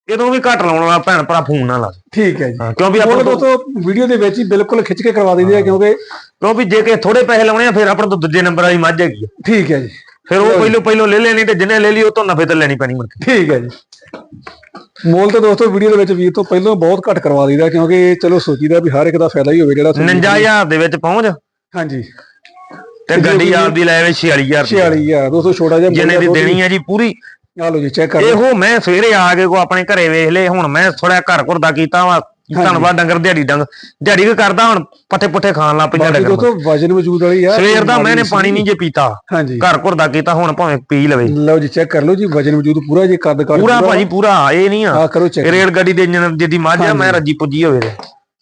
Speaker 2: ਇਹਦੋਂ ਵੀ ਘੱਟ ਲਾਉਣ ਵਾਲਾ ਭੈਣ ਭਰਾ ਫੋਨ ਨਾ ਲਾ।
Speaker 1: ਠੀਕ ਹੈ ਜੀ।
Speaker 2: ਹਾਂ, ਕਿਉਂਕਿ
Speaker 1: ਆਪਾਂ
Speaker 2: ਤੋਂ
Speaker 1: ਦੋਸਤੋ ਵੀਡੀਓ ਦੇ ਵਿੱਚ ਹੀ ਬਿਲਕੁਲ ਖਿੱਚ ਕੇ ਕਰਵਾ ਦਿੰਦੇ ਆ ਕਿਉਂਕਿ
Speaker 2: ਕਿਉਂਕਿ ਜੇ ਕਿ ਥੋੜੇ ਪੈਸੇ ਲਾਉਣੇ ਆ ਫਿਰ ਆਪਾਂ ਤੋਂ ਦੂਜੇ ਨੰਬਰ ਵਾਲੀ ਮੱਝ ਹੈਗੀ ਆ।
Speaker 1: ਠੀਕ ਹੈ ਜੀ।
Speaker 2: ਫਿਰ ਉਹ ਪਹਿਲੋਂ ਪਹਿਲੋਂ ਲੈ ਲੈਣੀ ਤੇ ਜਿੰਨੇ ਲੈ ਲਈ ਉਹ ਤੋਂ ਨਫੇ ਤੇ ਲੈਣੀ ਪੈਣੀ ਮੁੜ ਕੇ।
Speaker 1: ਠੀਕ ਹੈ ਜੀ। ਮੋਲ ਤਾਂ ਦੋਸਤੋ ਵੀਡੀਓ ਦੇ ਵਿੱਚ ਵੀਰ ਤੋਂ ਪਹਿਲਾਂ ਬਹੁਤ ਘੱਟ ਕਰਵਾ ਦਈਦਾ ਕਿਉਂਕਿ ਚਲੋ ਸੋਚੀਦਾ ਵੀ ਹਰ ਇੱਕ ਦਾ ਫਾਇਦਾ ਹੀ ਹੋਵੇ ਜਿਹੜਾ ਤੁਹਾਨੂੰ-
Speaker 2: 59000 ਦੇ ਵਿੱਚ ਪਹੁੰਚ।
Speaker 1: ਹਾਂਜੀ।
Speaker 2: ਤੇ ਗੱਡੀ ਆਪਦੀ ਲੈ ਆਵੇ 46000 ਰੁਪਏ
Speaker 1: 46000 ਦੋਸਤੋ ਛੋਟਾ ਜਿਹਾ
Speaker 2: ਜਿੰਨੇ ਦੀ ਦੇਣੀ ਹੈ ਜੀ ਪੂਰੀ।
Speaker 1: ਆ ਲਓ ਜੀ ਚੈੱਕ ਕਰ ਲਓ।
Speaker 2: ਇਹੋ ਮੈਂ ਸਵੇਰੇ ਆ ਕੇ ਕੋ ਆਪਣੇ ਘਰੇ ਵੇਖ ਲਏ ਹੁਣ ਮੈਂ ਥੋੜਾ ਘਰ ਘਰ ਦਾ ਕੀਤਾ ਵਾ। ਧੰਨਵਾਦ ਡੰਗਰ ਦਿਹਾੜੀ ਡੰਗ। ਦਿਹਾੜੀ ਕੀ ਕਰਦਾ ਹੁਣ ਪੱਠੇ ਪੁੱਠੇ ਖਾਣ ਲੱਗ
Speaker 1: ਬਾਕੀ
Speaker 2: ਡੰਗਰ
Speaker 1: ਦੋਸਤੋ ਵਜਨ ਵਜੂਦ ਵਾਲੀ ਆ
Speaker 2: ਸਵੇਰ ਦਾ ਮੈਨੇ ਪਾਣੀ ਨਹੀਂ ਜੇ ਪੀਤਾ।
Speaker 1: ਹਾਂਜੀ।
Speaker 2: ਘਰ ਘਰ ਦਾ ਕੀਤਾ ਹੁਣ ਭਾਵੇਂ ਪੀ ਲਵੇ।
Speaker 1: ਲਓ ਜੀ ਚੈੱਕ ਕਰ ਲਓ ਜੀ ਵਜਨ ਵਜੂਦ ਪੂਰਾ ਜੀ ਕੱਦ ਕੱਦ
Speaker 2: ਪੂਰਾ। ਭਾਜੀ ਪੂਰਾ ਇਹ ਨਹੀਂ ਆ।
Speaker 1: ਆ ਕਰੋ ਚੈੱਕ
Speaker 2: ਰੇਲ ਗੱਡੀ ਦੇ ਇੰਜਨ ਜਿੱਦੀ ਮੱਝ ਆ ਮੈਂ ਰੱਜੀ ਪੁੱਜੀ ਹੋਵੇ ਤੇ।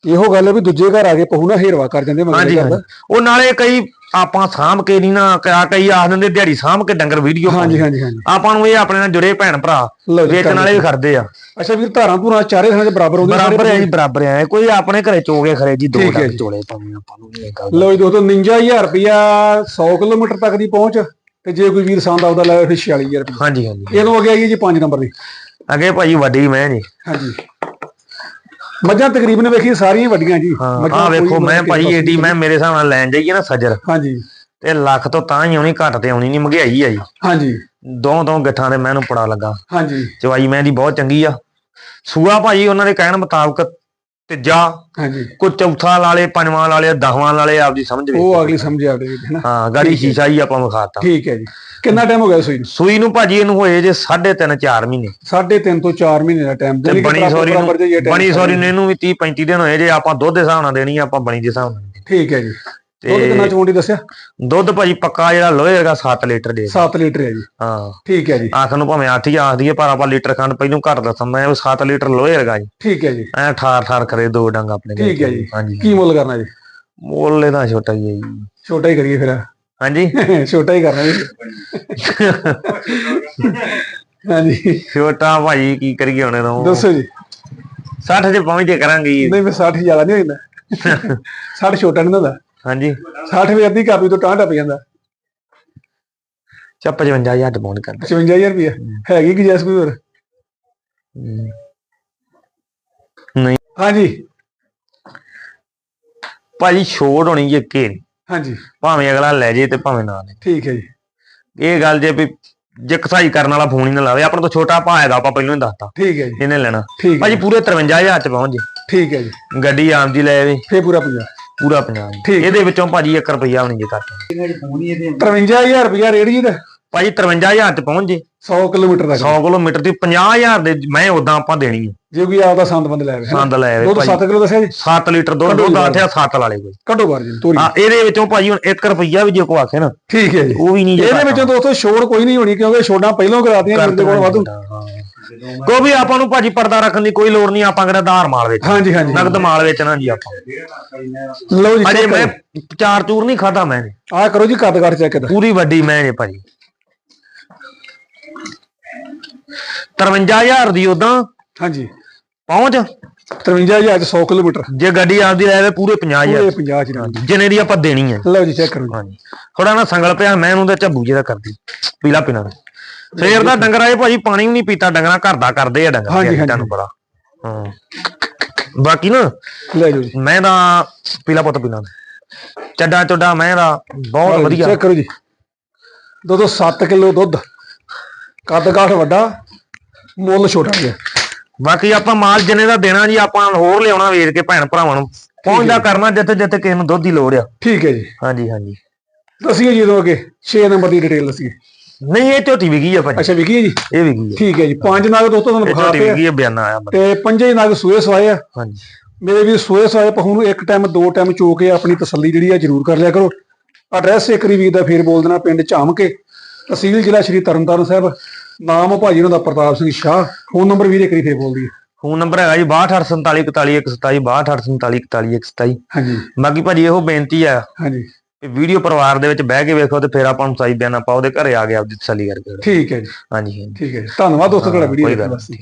Speaker 1: ਇਹੋ ਗੱਲ ਹੈ ਵੀ ਦੂਜੇ ਘਰ ਆ ਕੇ ਪਹੂ ਨਾ ਹੇਰਵਾ ਕਰ ਜਾਂਦੇ ਮਗਰ
Speaker 2: ਹਾਂਜੀ
Speaker 1: ਕਰਦਾ
Speaker 2: ਉਹ ਨਾਲੇ ਕਈ ਆਪਾਂ ਸਾਂਭ ਕੇ ਨਹੀਂ ਨਾ ਕਿਆ ਕਈ ਆਖ ਦਿੰਦੇ ਦਿਹਾੜੀ ਸਾਂਭ ਕੇ ਡੰਗਰ ਵੀਡੀਓ
Speaker 1: ਹਾਂਜੀ ਹਾਂਜੀ ਹਾਂਜੀ।
Speaker 2: ਆਪਾਂ ਨੂੰ ਇਹ ਆਪਣੇ ਨਾਲ ਜੁੜੇ ਭੈਣ ਭਰਾ
Speaker 1: ਲਓ ਜੀ
Speaker 2: ਵੇਚਣ ਵਾਲੇ ਵੀ ਖੜਦੇ ਆ।
Speaker 1: ਅੱਛਾ ਵੀਰ ਧਾਰਾਂ ਧੂਰਾਂ ਚਾਰੇ ਥਾਂ ਦੇ ਬਰਾਬਰ ਆਉਂਦੇ
Speaker 2: ਬਰਾਬਰ ਹੈ ਜੀ ਬਰਾਬਰ ਹੈ ਕੋਈ ਆਪਣੇ ਘਰੇ ਚੋਗੇ ਖਰੇ ਜੀ ਦੋ
Speaker 1: ਠੀਕ ਹੈ
Speaker 2: ਡੰਗ
Speaker 1: ਜੀ।
Speaker 2: ਚੋਲੇ ਪਾਉਣੇ ਆਪਾਂ ਨੂੰ ਇਹ ਗੱਲ।
Speaker 1: ਲਓ ਜੀ ਦੋਸਤੋ 59000 ਰੁਪਿਆ 100 ਕਿਲੋਮੀਟਰ ਤੱਕ ਦੀ ਪਹੁੰਚ ਤੇ ਜੇ ਕੋਈ ਵੀਰ ਸੰਦ ਆਉਦਾ ਲਾਵੇ ਫਿਰ 46000 ਰੁਪਏ
Speaker 2: ਹਾਂਜੀ ਹਾਂਜੀ।
Speaker 1: ਇਹਨੂੰ ਅੱਗੇ ਆਈਏ ਜੀ 5 ਨੰਬਰ ਦੀ।
Speaker 2: ਅੱਗੇ ਭਾਜੀ ਵੱਡੀ ਮੈਂ ਜੀ।
Speaker 1: ਹਾਂਜੀ। ਮੱਝਾਂ ਤਕਰੀਬਨ ਵੇਖੀ ਸਾਰੀਆਂ ਵੱਡੀਆਂ ਜੀ।
Speaker 2: ਹਾਂ ਵੇਖੋ ਮੈਂ
Speaker 1: ਪਾਸੇ
Speaker 2: ਏਡੀ ਮੈਂ ਮੇਰੇ ਹਿਸਾਬ ਨਾਲ ਲੈਣ ਜਾਈਏ ਨਾ ਸੱਜਰ।
Speaker 1: ਹਾਂਜੀ।
Speaker 2: ਤੇ ਲੱਖ ਤੋਂ ਤਾਂ ਹੀ ਆਉਣੀ ਘੱਟ ਤੇ ਆਉਣੀ ਨਹੀਂ ਮਹਿੰਗਾਈ ਆ ਜੀ।
Speaker 1: ਹਾਂਜੀ।
Speaker 2: ਦੋ ਦੋ ਗਿੱਠਾਂ ਦੇ ਮੈਨੂੰ ਪੜਾ ਲੱਗਾ।
Speaker 1: ਹਾਂਜੀ।
Speaker 2: ਚਵਾਈ ਮੈਂ ਦੀ ਬਹੁਤ ਚੰਗੀ ਆ। ਸੂਆ ਭਾਜੀ ਉਹਨਾਂ ਦੇ ਕਹਿਣ ਮੁਤਾਬਕ ਤੀਜਾ
Speaker 1: ਹਾਂਜੀ।
Speaker 2: ਕੋਈ ਚੌਥਾ ਲਾਲੇ ਪੰਜਵਾਂ ਲਾਲੇ ਦਸਵਾਂ ਲਾਲੇ ਆਪਦੀ ਸਮਝ ਵੇ
Speaker 1: ਉਹ ਅਗਲੀ ਸਮਝ ਆਵੇ ਜੀ ਹੈਨਾ?
Speaker 2: ਹਾਂ ਗਾੜੀ ਸ਼ੀਸ਼ਾ ਹੀ ਆਪਾਂ ਵਿਖਾਤਾ।
Speaker 1: ਠੀਕ ਹੈ ਜੀ। ਕਿੰਨਾ ਟਾਈਮ ਹੋ ਗਿਆ ਸੂਈ ਨੂੰ?
Speaker 2: ਸੂਈ ਨੂੰ ਭਾਜੀ ਇਹਨੂੰ ਹੋਏ ਜੇ 3.5 4 ਮਹੀਨੇ।
Speaker 1: ਸਾਢੇ ਤਿੰਨ ਤੋਂ 4 ਮਹੀਨੇ ਦਾ ਟਾਈਮ
Speaker 2: ਬਣੀ ਸੌਰੀ ਨੂੰ ਬਣੀ ਸੌਰੀ ਨੂੰ ਇਹਨੂੰ ਵੀ 30 35 ਦਿਨ ਹੋਏ ਜੇ ਆਪਾਂ ਦੁੱਧ ਦੇ ਹਿਸਾਬ ਨਾਲ ਦੇਣੀ ਆਪਾਂ ਬਣੀ ਦੇ ਹਿਸਾਬ ਨਾਲ।
Speaker 1: ਠੀਕ ਹੈ ਜੀ। ਦੁੱਧ ਕਿੰਨਾ ਚੋਂਡੀ ਦੱਸਿਆ?
Speaker 2: ਦੁੱਧ ਭਾਜੀ ਪੱਕਾ ਜਿਹੜਾ ਲੋਹੇ ਵਰਗਾ 7 ਲੀਟਰ ਦੇ।
Speaker 1: 7 ਲੀਟਰ ਹੈ ਜੀ।
Speaker 2: ਹਾਂ।
Speaker 1: ਠੀਕ ਹੈ ਜੀ।
Speaker 2: ਆਖ ਨੂੰ ਭਾਵੇਂ 8 ਹੀ ਆਖ ਦਈਏ ਪਰ ਆਪਾਂ ਲੀਟਰ ਖੰਡ ਪਹਿਲੋਂ ਘੱਟ ਦੱਸਾਂ ਮੈਂ ਉਹ 7 ਲੀਟਰ ਲੋਹੇ ਵਰਗਾ ਜੀ।
Speaker 1: ਠੀਕ ਹੈ ਜੀ।
Speaker 2: ਐ ਠਾਰ ਠਾਰ ਕਰੇ ਦੋ ਡੰਗ ਆਪਣੇ
Speaker 1: ਠੀਕ ਹੈ ਜੀ।
Speaker 2: ਹਾਂਜੀ।
Speaker 1: ਕੀ ਮੁੱਲ ਕਰਨਾ ਜੀ?
Speaker 2: ਮੁੱਲ ਇਹਦਾ ਛੋਟਾ ਹੀ ਹੈ ਜੀ।
Speaker 1: ਛੋਟਾ ਹੀ ਕਰੀਏ ਫਿਰ।
Speaker 2: ਹਾਂਜੀ।
Speaker 1: ਛੋਟਾ ਹੀ ਕਰਨਾ ਜੀ। ਹਾਂਜੀ।
Speaker 2: ਛੋਟਾ ਭਾਜੀ ਕੀ ਕਰੀਏ ਹੁਣ ਇਹਦਾ
Speaker 1: ਦੱਸੋ ਜੀ।
Speaker 2: 60 ਚ ਪਹੁੰਚ ਜੇ ਕਰਾਂਗੇ।
Speaker 1: ਨਹੀਂ ਮੈਂ 60 ਜ਼ਿਆਦਾ ਨਹੀਂ ਹੁੰਦਾ 60 ਛੋਟਾ ਨਹੀਂ ਹੁੰਦਾ।
Speaker 2: ਹਾਂਜੀ।
Speaker 1: 60 ਵੀ ਅੱਧੀ ਕਾਪੀ ਤੋਂ ਟਾਂਟਾ ਪਈ ਜਾਂਦਾ।
Speaker 2: ਚਾ 55000 ਚ ਪਹੁੰਚ ਕਰਦਾ
Speaker 1: 55000 ਰੁਪਏ ਹੈਗੀ ਕਿ ਜੈਸ ਕੋਈ ਹੋਰ?
Speaker 2: ਨਹੀਂ।
Speaker 1: ਹਾਂਜੀ।
Speaker 2: ਭਾਜੀ ਛੋੜ ਹੋਣੀ ਜੇ ਕਿ
Speaker 1: ਹਾਂਜੀ।
Speaker 2: ਭਾਵੇਂ ਅਗਲਾ ਲੈ ਜੇ ਤੇ ਭਾਵੇਂ ਨਾ ਲੈ।
Speaker 1: ਠੀਕ ਹੈ ਜੀ।
Speaker 2: ਇਹ ਗੱਲ ਜੇ ਵੀ ਜੇ ਕਸਾਈ ਕਰਨ ਵਾਲਾ ਫੋਨ ਹੀ ਨਾ ਲਾਵੇ ਆਪਣਾ ਤੋਂ ਛੋਟਾ ਭਾ ਹੈਗਾ ਆਪਾਂ ਪਹਿਲਾਂ ਹੀ ਦੱਸਤਾ
Speaker 1: ਠੀਕ ਹੈ ਜੀ।
Speaker 2: ਇਹਨੇ ਲੈਣਾ। ਭਾਜੀ ਪੂਰੇ 53000 ਚ ਪਹੁੰਚ ਜੇ।
Speaker 1: ਠੀਕ ਹੈ ਜੀ।
Speaker 2: ਗੱਡੀ ਆਮਦੀ ਲੈ ਆਵੇ।
Speaker 1: ਫੇਰ ਪੂਰਾ ਪੰਜਾ
Speaker 2: ਪੂਰਾ 50
Speaker 1: ਠੀਕ।
Speaker 2: ਇਹਦੇ ਵਿੱਚੋਂ ਭਾਜੀ 1 ਰੁਪਿਆ ਵੀ ਨਹੀਂ ਜੇ ਕਰਦਾ
Speaker 1: 53000 ਰੁਪਏ ਰੇੜੀ ਦਾ
Speaker 2: ਭਾਜੀ 53000 ਚ ਪਹੁੰਚ ਜੇ।
Speaker 1: 100 ਕਿਲੋਮੀਟਰ ਤੱਕ।
Speaker 2: 100 ਕਿਲੋਮੀਟਰ ਦੀ 50000 ਦੇ ਮੈਂ ਉਦਾਂ ਆਪਾਂ ਦੇਣੀ ਹੈ।
Speaker 1: ਜੇ ਕੋਈ ਆਪਦਾ ਸੰਦ ਬੰਦ ਲੈ ਆਵੇ ਹੈਨਾ?
Speaker 2: ਸੰਦ ਲੈ ਆਵੇ
Speaker 1: ਦੁੱਧ
Speaker 2: ਭਾਜੀ।
Speaker 1: 7 ਕਿਲੋ ਦੱਸਿਆ ਜੀ?
Speaker 2: 7 ਲੀਟਰ ਦੁੱਧ ਦੁੱਧ
Speaker 1: ਜੀ
Speaker 2: ਆਠਿਆ 7 ਵਾਲੇ ਕੋਈ
Speaker 1: ਕੱਢੋ ਬਾਹਰ ਜੀ ਤੋਰੀ।
Speaker 2: ਹਾਂ ਇਹਦੇ ਵਿੱਚੋਂ ਭਾਜੀ ਹੁਣ 1 ਰੁਪਿਆ ਵੀ ਜੇ ਕੋ ਆਖੇ ਨਾ
Speaker 1: ਠੀਕ ਹੈ ਜੀ।
Speaker 2: ਉਹ ਵੀ ਨਹੀਂ ਜੇ
Speaker 1: ਇਹਦੇ ਵਿੱਚੋਂ ਦੋਸਤੋ ਛੋੜ ਕੋਈ ਨਹੀਂ ਹੋਣੀ ਕਿਉਂਕਿ ਛੋਡਾਂ ਪਹਿਲਾਂ ਕਰਾਤੀਆਂ ਕਰਦੇ ਕੋਲ ਵਾਧੂ।
Speaker 2: ਕੋ ਵੀ ਆਪਾਂ ਨੂੰ ਭਾਜੀ ਪਰਦਾ ਰੱਖਣ ਦੀ ਕੋਈ ਲੋੜ ਨਹੀਂ ਆਪਾਂ ਕਿਹੜਾ ਧਾਰ ਮਾਲ ਵੇਚ
Speaker 1: ਹਾਂਜੀ ਹਾਂਜੀ
Speaker 2: ਨਗਦ ਮਾਲ ਵੇਚਣਾ ਜੀ ਆਪਾਂ।
Speaker 1: ਲਓ ਜੀ
Speaker 2: ਅਜੇ ਮੈਂ। ਚਾਰ ਚੂਰ ਨਹੀਂ ਖਾਦਾ ਮੈਂ।
Speaker 1: ਆਹ ਕਰੋ ਜੀ ਕੱਦ ਕੱਟ ਚੈੱਕ ਦਾ
Speaker 2: ਪੂਰੀ ਵੱਡੀ ਮੈਂ ਜੇ ਭਾਜੀ। 53000 ਦੀ ਉਦਾਂ।
Speaker 1: ਹਾਂਜੀ।
Speaker 2: ਪਹੁੰਚ।
Speaker 1: 53000 ਚ 100 ਕਿਲੋਮੀਟਰ।
Speaker 2: ਜੇ ਗੱਡੀ ਆਪਦੀ ਲੈ ਆਵੇ ਪੂਰੇ 50000
Speaker 1: ਪੂਰੇ 50 ਚ
Speaker 2: ਜਿੰਨੇ ਦੀ ਆਪਾਂ ਦੇਣੀ ਹੈ।
Speaker 1: ਲਓ ਜੀ ਚੈੱਕ ਕਰੋ।
Speaker 2: ਹਾਂਜੀ। ਥੋੜਾ ਨਾ ਸੰਗਲ ਪਿਆ ਮੈਂ ਉਹਨੂੰ ਤੇ ਝੱਬੂ ਜਿਹਦਾ ਕਰਦੀ। ਪੀਲਾ ਪੀਣਾ ਫੇਰ ਦਾ ਡੰਗਰ ਆਏ ਭਾਜੀ ਪਾਣੀ ਵੀ ਨਹੀਂ ਪੀਤਾ ਡੰਗਰਾਂ ਘਰ ਦਾ ਕਰਦੇ ਆ ਡੰਗਰ। ਤੁਹਾਨੂੰ ਪਤਾ ਹਾਂ। ਬਾਕੀ ਨਾ
Speaker 1: ਲੈ ਜਾਓ ਜੀ।
Speaker 2: ਮੈਂ ਤਾਂ ਪੀਲਾ ਪੁੱਤ ਪੀਣਾ ਚੱਡਾ ਚੁੱਡਾ ਮੈਂ ਦਾ ਬਹੁਤ ਵਧੀਆ।
Speaker 1: ਚੈੱਕ ਕਰੋ ਜੀ। ਦੁੱਧ 7 ਕਿਲੋ ਦੁੱਧ। ਕੱਦ ਕਾਠ ਵੱਡਾ ਮੁੱਲ ਛੋਟਾ ਜਿਹਾ
Speaker 2: ਬਾਕੀ ਆਪਾਂ ਮਾਲ ਜਿੰਨੇ ਦਾ ਦੇਣਾ ਜੀ ਆਪਾਂ ਹੋਰ ਲਿਆਉਣਾ ਵੇਚ ਕੇ ਭੈਣ ਭਰਾਵਾਂ ਨੂੰ। ਪਹੁੰਚਦਾ ਕਰਨਾ ਜਿੱਥੇ ਜਿੱਥੇ ਕਿਸੇ ਨੂੰ ਦੁੱਧ ਦੀ ਲੋੜ ਆ।
Speaker 1: ਠੀਕ ਹੈ ਜੀ।
Speaker 2: ਹਾਂਜੀ ਹਾਂਜੀ।
Speaker 1: ਦੱਸੀਏ ਜੀ ਅੱਗੇ। 6 ਨੰਬਰ ਦੀ ਡਿਟੇਲ ਦੱਸੀਏ।
Speaker 2: ਨਹੀਂ ਇਹ ਝੋਟੀ ਵਿਕੀ ਆ ਭਾਜੀ?
Speaker 1: ਅੱਛਾ ਵਿਕੀ ਹੈ ਜੀ?
Speaker 2: ਇਹ ਵਿਕੀ ਆ।
Speaker 1: ਠੀਕ ਹੈ ਜੀ। ਪੰਜ ਨਗ ਦੋਸਤੋ ਤੁਹਾਨੂੰ
Speaker 2: ਇਹ ਝੋਟੀ
Speaker 1: ਵਿਖਾਤੇ ਆ।
Speaker 2: ਵਿਕੀ ਆ ਬਿਆਨਾ ਆਇਆ।
Speaker 1: ਤੇ ਪੰਜੇ ਨਗ ਸੂਏ ਸਵਾਏ ਆ।
Speaker 2: ਹਾਂਜੀ।
Speaker 1: ਮੇਰੇ ਵੀ ਸੂਏ ਸਵਾਏ ਪਹੂ ਨੂੰ ਇੱਕ ਟਾਈਮ ਦੋ ਟਾਈਮ ਚੋ ਕੇ ਆਪਣੀ ਤਸੱਲੀ ਜਿਹੜੀ ਆ ਜ਼ਰੂਰ ਕਰ ਲਿਆ ਕਰੋ। ਐਡਰੈਸ ਇੱਕ ਵਾਰੀ ਵੀਰ ਦਾ ਫੇਰ ਬੋਲ ਦੇਣਾ ਪਿੰਡ ਝਾਮਕੇ। ਤਹਿਸੀਲ ਜ਼ਿਲ੍ਹਾ ਸ਼੍ਰੀ ਤਰਨਤਾਰਨ ਸਾਹਿਬ। ਨਾਮ ਆ ਭਾਜੀ ਉਹਨਾਂ ਦਾ ਪ੍ਰਤਾਪ ਸਿੰਘ ਸ਼ਾਹ। ਫੋਨ ਨੰਬਰ ਵੀਰ ਇੱਕ ਵਾਰੀ ਫੇਰ ਬੋਲ ਦਈਏ
Speaker 2: ਫੋਨ ਨੰਬਰ ਹੈਗਾ ਜੀ 6247414127 6247414127
Speaker 1: ਹਾਂਜੀ।
Speaker 2: ਬਾਕੀ ਭਾਜੀ ਇਹੋ ਬੇਨਤੀ ਆ।
Speaker 1: ਹਾਂਜੀ।
Speaker 2: ਕਿ ਵੀਡੀਓ ਪਰਿਵਾਰ ਦੇ ਵਿੱਚ ਬਹਿ ਕੇ ਵੇਖੋ ਤੇ ਫਿਰ ਆਪਾਂ ਨੂੰ ਸਹੀ ਬਿਆਨ ਆਪਾਂ ਉਹਦੇ ਘਰੇ ਆ ਕੇ ਆਪਦੀ ਤਸੱਲੀ ਕਰਕੇ
Speaker 1: ਠੀਕ ਹੈ ਜੀ।
Speaker 2: ਹਾਂਜੀ ਹਾਂਜੀ।
Speaker 1: ਠੀਕ ਹੈ। ਧੰਨਵਾਦ ਦੋਸਤੋ ਤੁਹਾਡਾ ਵੀਡੀਓ ਦੇਖਣ ਵਾਸਤੇ।